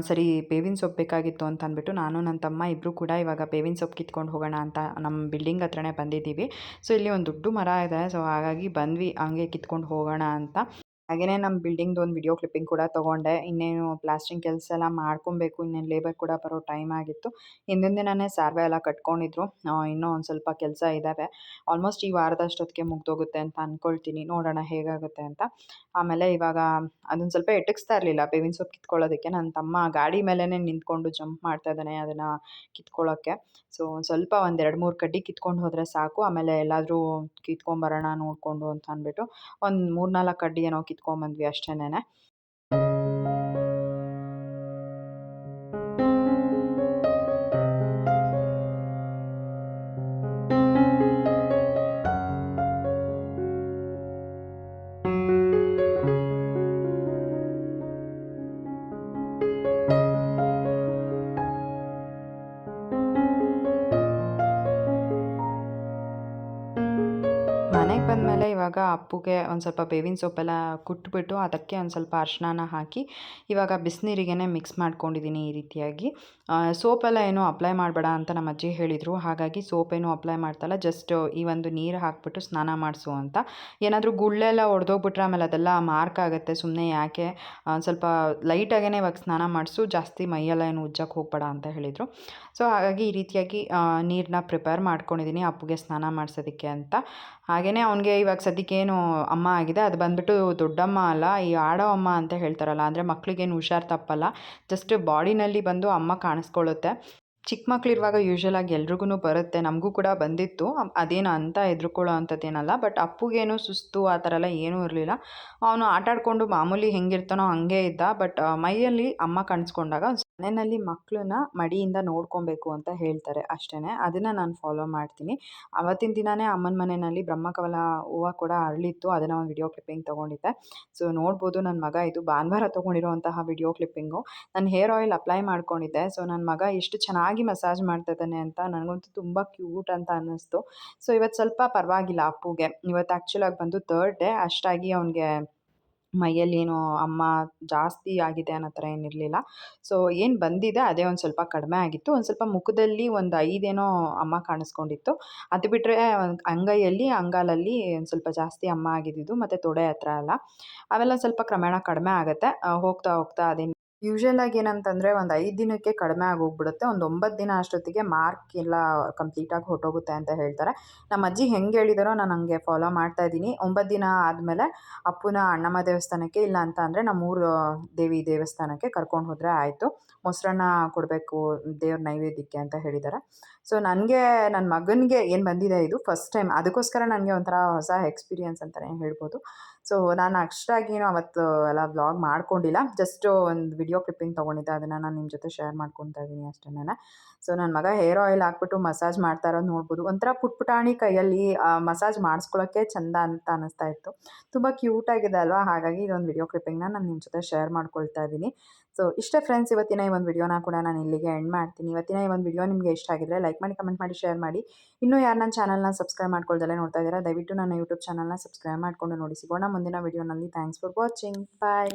ಸರಿ, ಬೇವಿನ ಸೊಪ್ಪು ಬೇಕಾಗಿತ್ತು ಅಂತ ಅಂದ್ಬಿಟ್ಟು ನಾನು ನನ್ನ ತಮ್ಮ ಇಬ್ಬರು ಕೂಡ ಇವಾಗ ಬೇವಿನ ಸೊಪ್ಪು ಕಿತ್ಕೊಂಡು ಹೋಗೋಣ ಅಂತ ನಮ್ಮ ಬಿಲ್ಡಿಂಗ್ ಹತ್ರನೇ ಬಂದಿದ್ದೀವಿ. ಸೊ, ಇಲ್ಲಿ ಒಂದು ದೊಡ್ಡ ಮರ ಇದೆ. ಸೊ, ಹಾಗಾಗಿ ಬಂದ್ವಿ, ಹಂಗೆ ಕಿತ್ಕೊಂಡು ಹೋಗೋಣ ಅಂತ. ಹಾಗೆಯೇ ನಮ್ಮ ಬಿಲ್ಡಿಂಗ್ದು ಒಂದು ವಿಡಿಯೋ ಕ್ಲಿಪ್ಪಿಂಗ್ ಕೂಡ ತೊಗೊಂಡೆ. ಇನ್ನೇನು ಪ್ಲಾಸ್ಟಿಂಗ್ ಕೆಲಸ ಎಲ್ಲ ಮಾಡ್ಕೊಬೇಕು, ಇನ್ನೇನು ಲೇಬರ್ ಕೂಡ ಬರೋ ಟೈಮ್ ಆಗಿತ್ತು. ಹಿಂದಿನ ದಿನವೇ ಸಾರ್ವೆ ಎಲ್ಲ ಕಟ್ಕೊಂಡಿದ್ರು. ಇನ್ನೂ ಒಂದು ಸ್ವಲ್ಪ ಕೆಲಸ ಇದ್ದಾವೆ ಆಲ್ಮೋಸ್ಟ್ ಈ ವಾರದಷ್ಟೊತ್ತಿಗೆ ಮುಗ್ದೋಗುತ್ತೆ ಅಂತ ಅಂದ್ಕೊಳ್ತೀನಿ ನೋಡೋಣ ಹೇಗಾಗುತ್ತೆ ಅಂತ. ಆಮೇಲೆ ಇವಾಗ ಅದೊಂದು ಸ್ವಲ್ಪ ಎಟಕ್ಸ್ತಾ ಇರಲಿಲ್ಲ. ಬೇವಿನ ಸೊಪ್ಪು ಕಿತ್ಕೊಳ್ಳೋದಕ್ಕೆ. ನನ್ನ ತಮ್ಮ ಗಾಡಿ ಮೇಲೇ ನಿಂತ್ಕೊಂಡು ಜಂಪ್ ಮಾಡ್ತಾ ಇದ್ದಾನೆ ಅದನ್ನು ಕಿತ್ಕೊಳ್ಳೋಕ್ಕೆ. ಸೊ ಸ್ವಲ್ಪ ಒಂದು ಎರಡು ಮೂರು ಕಡ್ಡಿ ಕಿತ್ಕೊಂಡು ಹೋದರೆ ಸಾಕು. ಆಮೇಲೆ ಎಲ್ಲಾದರೂ ಕಿತ್ಕೊಂಬರೋಣ ನೋಡಿಕೊಂಡು ಅಂತ ಅಂದ್ಬಿಟ್ಟು ಒಂದು ಮೂರು ನಾಲ್ಕು ಕಡ್ಡಿ ಏನೋ ಕಿತ್ಕೊಂಬಂದ್ವಿ ಅಷ್ಟೇನೆ ಅಪ್ಪುಗೆ ಒಂದು ಸ್ವಲ್ಪ ಬೇವಿನ ಸೊಪ್ಪೆಲ್ಲ ಕುಟ್ಬಿಟ್ಟು ಅದಕ್ಕೆ ಒಂದು ಸ್ವಲ್ಪ ಅರ್ಶಿನ ಹಾಕಿ ಇವಾಗ ಬಿಸಿನೀರಿಗೆ ಮಿಕ್ಸ್ ಮಾಡ್ಕೊಂಡಿದ್ದೀನಿ ಈ ರೀತಿಯಾಗಿ. ಸೋಪೆಲ್ಲ ಏನೂ ಅಪ್ಲೈ ಮಾಡಬೇಡ ಅಂತ ನಮ್ಮ ಅಜ್ಜಿ ಹೇಳಿದರು. ಹಾಗಾಗಿ ಸೋಪೇನು ಅಪ್ಲೈ ಮಾಡ್ತಲ್ಲ ಜಸ್ಟ್ ಈ ಒಂದು ನೀರು ಹಾಕ್ಬಿಟ್ಟು ಸ್ನಾನ ಮಾಡಿಸು ಅಂತ. ಏನಾದರೂ ಗುಳ್ಳೆಲ್ಲ ಒಡೆದೋಗ್ಬಿಟ್ರೆ ಆಮೇಲೆ ಅದೆಲ್ಲ ಮಾರ್ಕ್ ಆಗುತ್ತೆ. ಸುಮ್ಮನೆ ಯಾಕೆ? ಒಂದು ಸ್ವಲ್ಪ ಲೈಟಾಗೇ ಇವಾಗ ಸ್ನಾನ ಮಾಡಿಸು. ಜಾಸ್ತಿ ಮೈಯೆಲ್ಲ ಏನು ಉಜ್ಜಕ್ಕೆ ಹೋಗಬೇಡ ಅಂತ ಹೇಳಿದರು. ಸೊ ಹಾಗಾಗಿ ಈ ರೀತಿಯಾಗಿ ನೀರನ್ನ ಪ್ರಿಪೇರ್ ಮಾಡ್ಕೊಂಡಿದ್ದೀನಿ ಅಪ್ಪುಗೆ ಸ್ನಾನ ಮಾಡಿಸೋದಕ್ಕೆ ಅಂತ. ಹಾಗೆಯೇ ಅವನಿಗೆ ಇವಾಗ ಸದ್ಯಕ್ಕೇನು ಅಮ್ಮ ಆಗಿದೆ. ಅದು ಬಂದ್ಬಿಟ್ಟು ದೊಡ್ಡಮ್ಮ ಅಲ್ಲ, ಈ ಆಡೋ ಅಮ್ಮ ಅಂತ ಹೇಳ್ತಾರಲ್ಲ, ಅಂದರೆ ಮಕ್ಳಿಗೇನು ಹುಷಾರು ತಪ್ಪಲ್ಲ. ಜಸ್ಟ್ ಬಾಡಿನಲ್ಲಿ ಬಂದು ಅಮ್ಮ ಕಾಣಿಸ್ಕೊಳ್ಳುತ್ತೆ. ಚಿಕ್ಕ ಮಕ್ಕಳಿರುವಾಗ ಯೂಶ್ವಲಾಗಿ ಎಲ್ರಿಗೂ ಬರುತ್ತೆ. ನಮಗೂ ಕೂಡ ಬಂದಿತ್ತು. ಅದೇನು ಅಂತ ಎದುರುಕೊಳ್ಳೋ ಅಂಥದ್ದೇನಲ್ಲ, ಬಟ್ ಅಪ್ಪುಗೇನು ಸುಸ್ತು, ಆ ಥರ ಎಲ್ಲ ಏನೂ ಇರಲಿಲ್ಲ. ಅವನು ಆಟಾಡಿಕೊಂಡು ಮಾಮೂಲಿ ಹೆಂಗಿರ್ತಾನೋ ಹಂಗೆ ಇದ್ದ, ಬಟ್ ಮೈಯಲ್ಲಿ ಅಮ್ಮ ಕಾಣಿಸ್ಕೊಂಡಾಗ ಮನೆಯಲ್ಲಿ ಮಕ್ಕಳನ್ನ ಮಡಿಯಿಂದ ನೋಡ್ಕೊಬೇಕು ಅಂತ ಹೇಳ್ತಾರೆ ಅಷ್ಟೇ ಅದನ್ನು ನಾನು ಫಾಲೋ ಮಾಡ್ತೀನಿ. ಅವತ್ತಿನ ದಿನವೇ ಅಮ್ಮನ ಮನೆಯಲ್ಲಿ ಬ್ರಹ್ಮಕವಲ ಹೂವು ಕೂಡ ಅರಳಿತ್ತು. ಅದನ್ನು ಒಂದು ವಿಡಿಯೋ ಕ್ಲಿಪ್ಪಿಂಗ್ ತೊಗೊಂಡಿದ್ದೆ. ಸೊ ನೋಡ್ಬೋದು ನನ್ನ ಮಗ. ಇದು ಭಾನುವಾರ ತೊಗೊಂಡಿರುವಂತಹ ವಿಡಿಯೋ ಕ್ಲಿಪ್ಪಿಂಗು ನಾನು ಹೇರ್ ಆಯಿಲ್ ಅಪ್ಲೈ ಮಾಡ್ಕೊಂಡಿದ್ದೆ. ಸೊ ನನ್ನ ಮಗ ಎಷ್ಟು ಚೆನ್ನಾಗಿ ಮಸಾಜ್ ಮಾಡ್ತಾ ಇದ್ದಾನೆ ಅಂತ ನನಗಂತೂ ತುಂಬ ಕ್ಯೂಟ್ ಅಂತ ಅನ್ನಿಸ್ತು. ಸೊ ಇವತ್ತು ಸ್ವಲ್ಪ ಪರವಾಗಿಲ್ಲ ಅಪ್ಪುಗೆ. ಇವತ್ತು ಆ್ಯಕ್ಚುಲಾಗಿ ಬಂದು ತರ್ಡ್ ಡೇ ಅಷ್ಟಾಗಿ ಅವನಿಗೆ ಮೈಯಲ್ಲಿ ಏನು ಅಮ್ಮ ಜಾಸ್ತಿ ಆಗಿದೆ ಅನ್ನೋ ಥರ ಏನಿರಲಿಲ್ಲ ಸೊ ಏನು ಬಂದಿದೆ ಅದೇ ಒಂದು ಸ್ವಲ್ಪ ಕಡಿಮೆ ಆಗಿತ್ತು. ಒಂದು ಸ್ವಲ್ಪ ಮುಖದಲ್ಲಿ ಒಂದು ಐದೇನೋ ಅಮ್ಮ ಕಾಣಿಸ್ಕೊಂಡಿತ್ತು. ಅದು ಬಿಟ್ಟರೆ ಅಂಗೈಯಲ್ಲಿ, ಅಂಗಾಲಲ್ಲಿ ಒಂದು ಸ್ವಲ್ಪ ಜಾಸ್ತಿ ಅಮ್ಮ ಆಗಿದ್ದಿದ್ದು, ಮತ್ತು ತೊಡೆ ಹತ್ರ ಎಲ್ಲ ಅವೆಲ್ಲ ಸ್ವಲ್ಪ ಕ್ರಮೇಣ ಕಡಿಮೆ ಆಗುತ್ತೆ. ಹೋಗ್ತಾ ಹೋಗ್ತಾ ಅದೇನು ಯೂಶ್ವಲಾಗಿ ಏನಂತಂದರೆ ಒಂದು ಐದು ದಿನಕ್ಕೆ ಕಡಿಮೆ ಆಗೋಗ್ಬಿಡುತ್ತೆ. ಒಂದು ಒಂಬತ್ತು ದಿನ ಅಷ್ಟೊತ್ತಿಗೆ ಮಾರ್ಕ್ ಎಲ್ಲ ಕಂಪ್ಲೀಟಾಗಿ ಹೊರ್ಟೋಗುತ್ತೆ ಅಂತ ಹೇಳ್ತಾರೆ. ನಮ್ಮ ಅಜ್ಜಿ ಹೆಂಗೆ ಹೇಳಿದಾರೋ ನಾನು ಹಂಗೆ ಫಾಲೋ ಮಾಡ್ತಾ ಇದ್ದೀನಿ. ಒಂಬತ್ತು ದಿನ ಆದಮೇಲೆ ಅಪ್ಪನ ಅಣ್ಣಮ್ಮ ದೇವಸ್ಥಾನಕ್ಕೆ ಇಲ್ಲ ಅಂತ ಅಂದರೆ ನಮ್ಮೂರು ದೇವಿ ದೇವಸ್ಥಾನಕ್ಕೆ ಕರ್ಕೊಂಡು ಹೋದರೆ ಆಯಿತು. ಮೊಸರನ್ನ ಕೊಡಬೇಕು ದೇವ್ರ ನೈವೇದ್ಯಕ್ಕೆ ಅಂತ ಹೇಳಿದ್ದಾರೆ ಸೊ ನನಗೆ ನನ್ನ ಮಗನಿಗೆ ಏನು ಬಂದಿದೆ ಇದು ಫಸ್ಟ್ ಟೈಮ್ ಅದಕ್ಕೋಸ್ಕರ ನನಗೆ ಒಂಥರ ಹೊಸ ಎಕ್ಸ್ಪೀರಿಯನ್ಸ್ ಅಂತಲೇ ಹೇಳ್ಬೋದು. ಸೊ ನಾನು ಅಷ್ಟಾಗೇನು ಅವತ್ತು ಎಲ್ಲ ವ್ಲಾಗ್ ಮಾಡ್ಕೊಂಡಿಲ್ಲ. ಜಸ್ಟ್ ಒಂದು ವಿಡಿಯೋ ಕ್ಲಿಪ್ಪಿಂಗ್ ತೊಗೊಂಡಿದ್ದೆ. ಅದನ್ನು ನಾನು ನಿಮ್ಮ ಜೊತೆ ಶೇರ್ ಮಾಡ್ಕೊತಾ ಇದ್ದೀನಿ ಅಷ್ಟೇನೆ ಸೊ ನನ್ನ ಮಗ ಹೇರ್ ಆಯಿಲ್ ಹಾಕ್ಬಿಟ್ಟು ಮಸಾಜ್ ಮಾಡ್ತಾ ಇರೋದು ನೋಡ್ಬೋದು. ಒಂಥರ ಪುಟ್ಪುಟಾಣಿ ಕೈಯಲ್ಲಿ ಮಸಾಜ್ ಮಾಡಿಸ್ಕೊಳ್ಳೋಕ್ಕೆ ಚಂದ ಅಂತ ಅನ್ನಿಸ್ತಾ ಇತ್ತು. ತುಂಬ ಕ್ಯೂಟಾಗಿದೆ ಅಲ್ವಾ? ಹಾಗಾಗಿ ಇದೊಂದು ವಿಡಿಯೋ ಕ್ಲಿಪ್ಪಿಂಗ್ನ ನಾನು ನಿಮ್ಮ ಜೊತೆ ಶೇರ್ ಮಾಡ್ಕೊಳ್ತಾ ಇದ್ದೀನಿ ಸೊ ಇಷ್ಟೇ ಫ್ರೆಂಡ್ಸ್ ಇವತ್ತಿನ ಈ ಒಂದು ವಿಡಿಯೋನ ಕೂಡ ನಾನು ಇಲ್ಲಿಗೆ ಎಂಡ್ ಮಾಡ್ತೀನಿ. ಇವತ್ತಿನ ಈ ಒಂದು ವಿಡಿಯೋ ನಿಮಗೆ ಇಷ್ಟ ಆಗಿದ್ರೆ ಲೈಕ್ ಮಾಡಿ ಕಮೆಂಟ್ ಮಾಡಿ ಶೇರ್ ಮಾಡಿ. ಇನ್ನೂ ಯಾರು ನನ್ನ ಚಾನಲ್ನ ಸಬ್ಸ್ಕ್ರೈಬ್ ಮಾಡ್ಕೊಳ್ದಲ್ಲೇ ನೋಡ್ತಾ ಇದ್ದೀರಾ, ದಯವಿಟ್ಟು ನನ್ನ ಯೂಟ್ಯೂಬ್ ಚಾನಲ್ನ ಸಬ್ಸ್ಕ್ರೈಬ್ ಮಾಡಿಕೊಂಡು ನೋಡಿ. ಸಿಗೋಣ ಮುಂದಿನ ವಿಡಿಯೋನಲ್ಲಿ ಥ್ಯಾಂಕ್ಸ್ ಫಾರ್ ವಾಚಿಂಗ್ ಬಾಯ್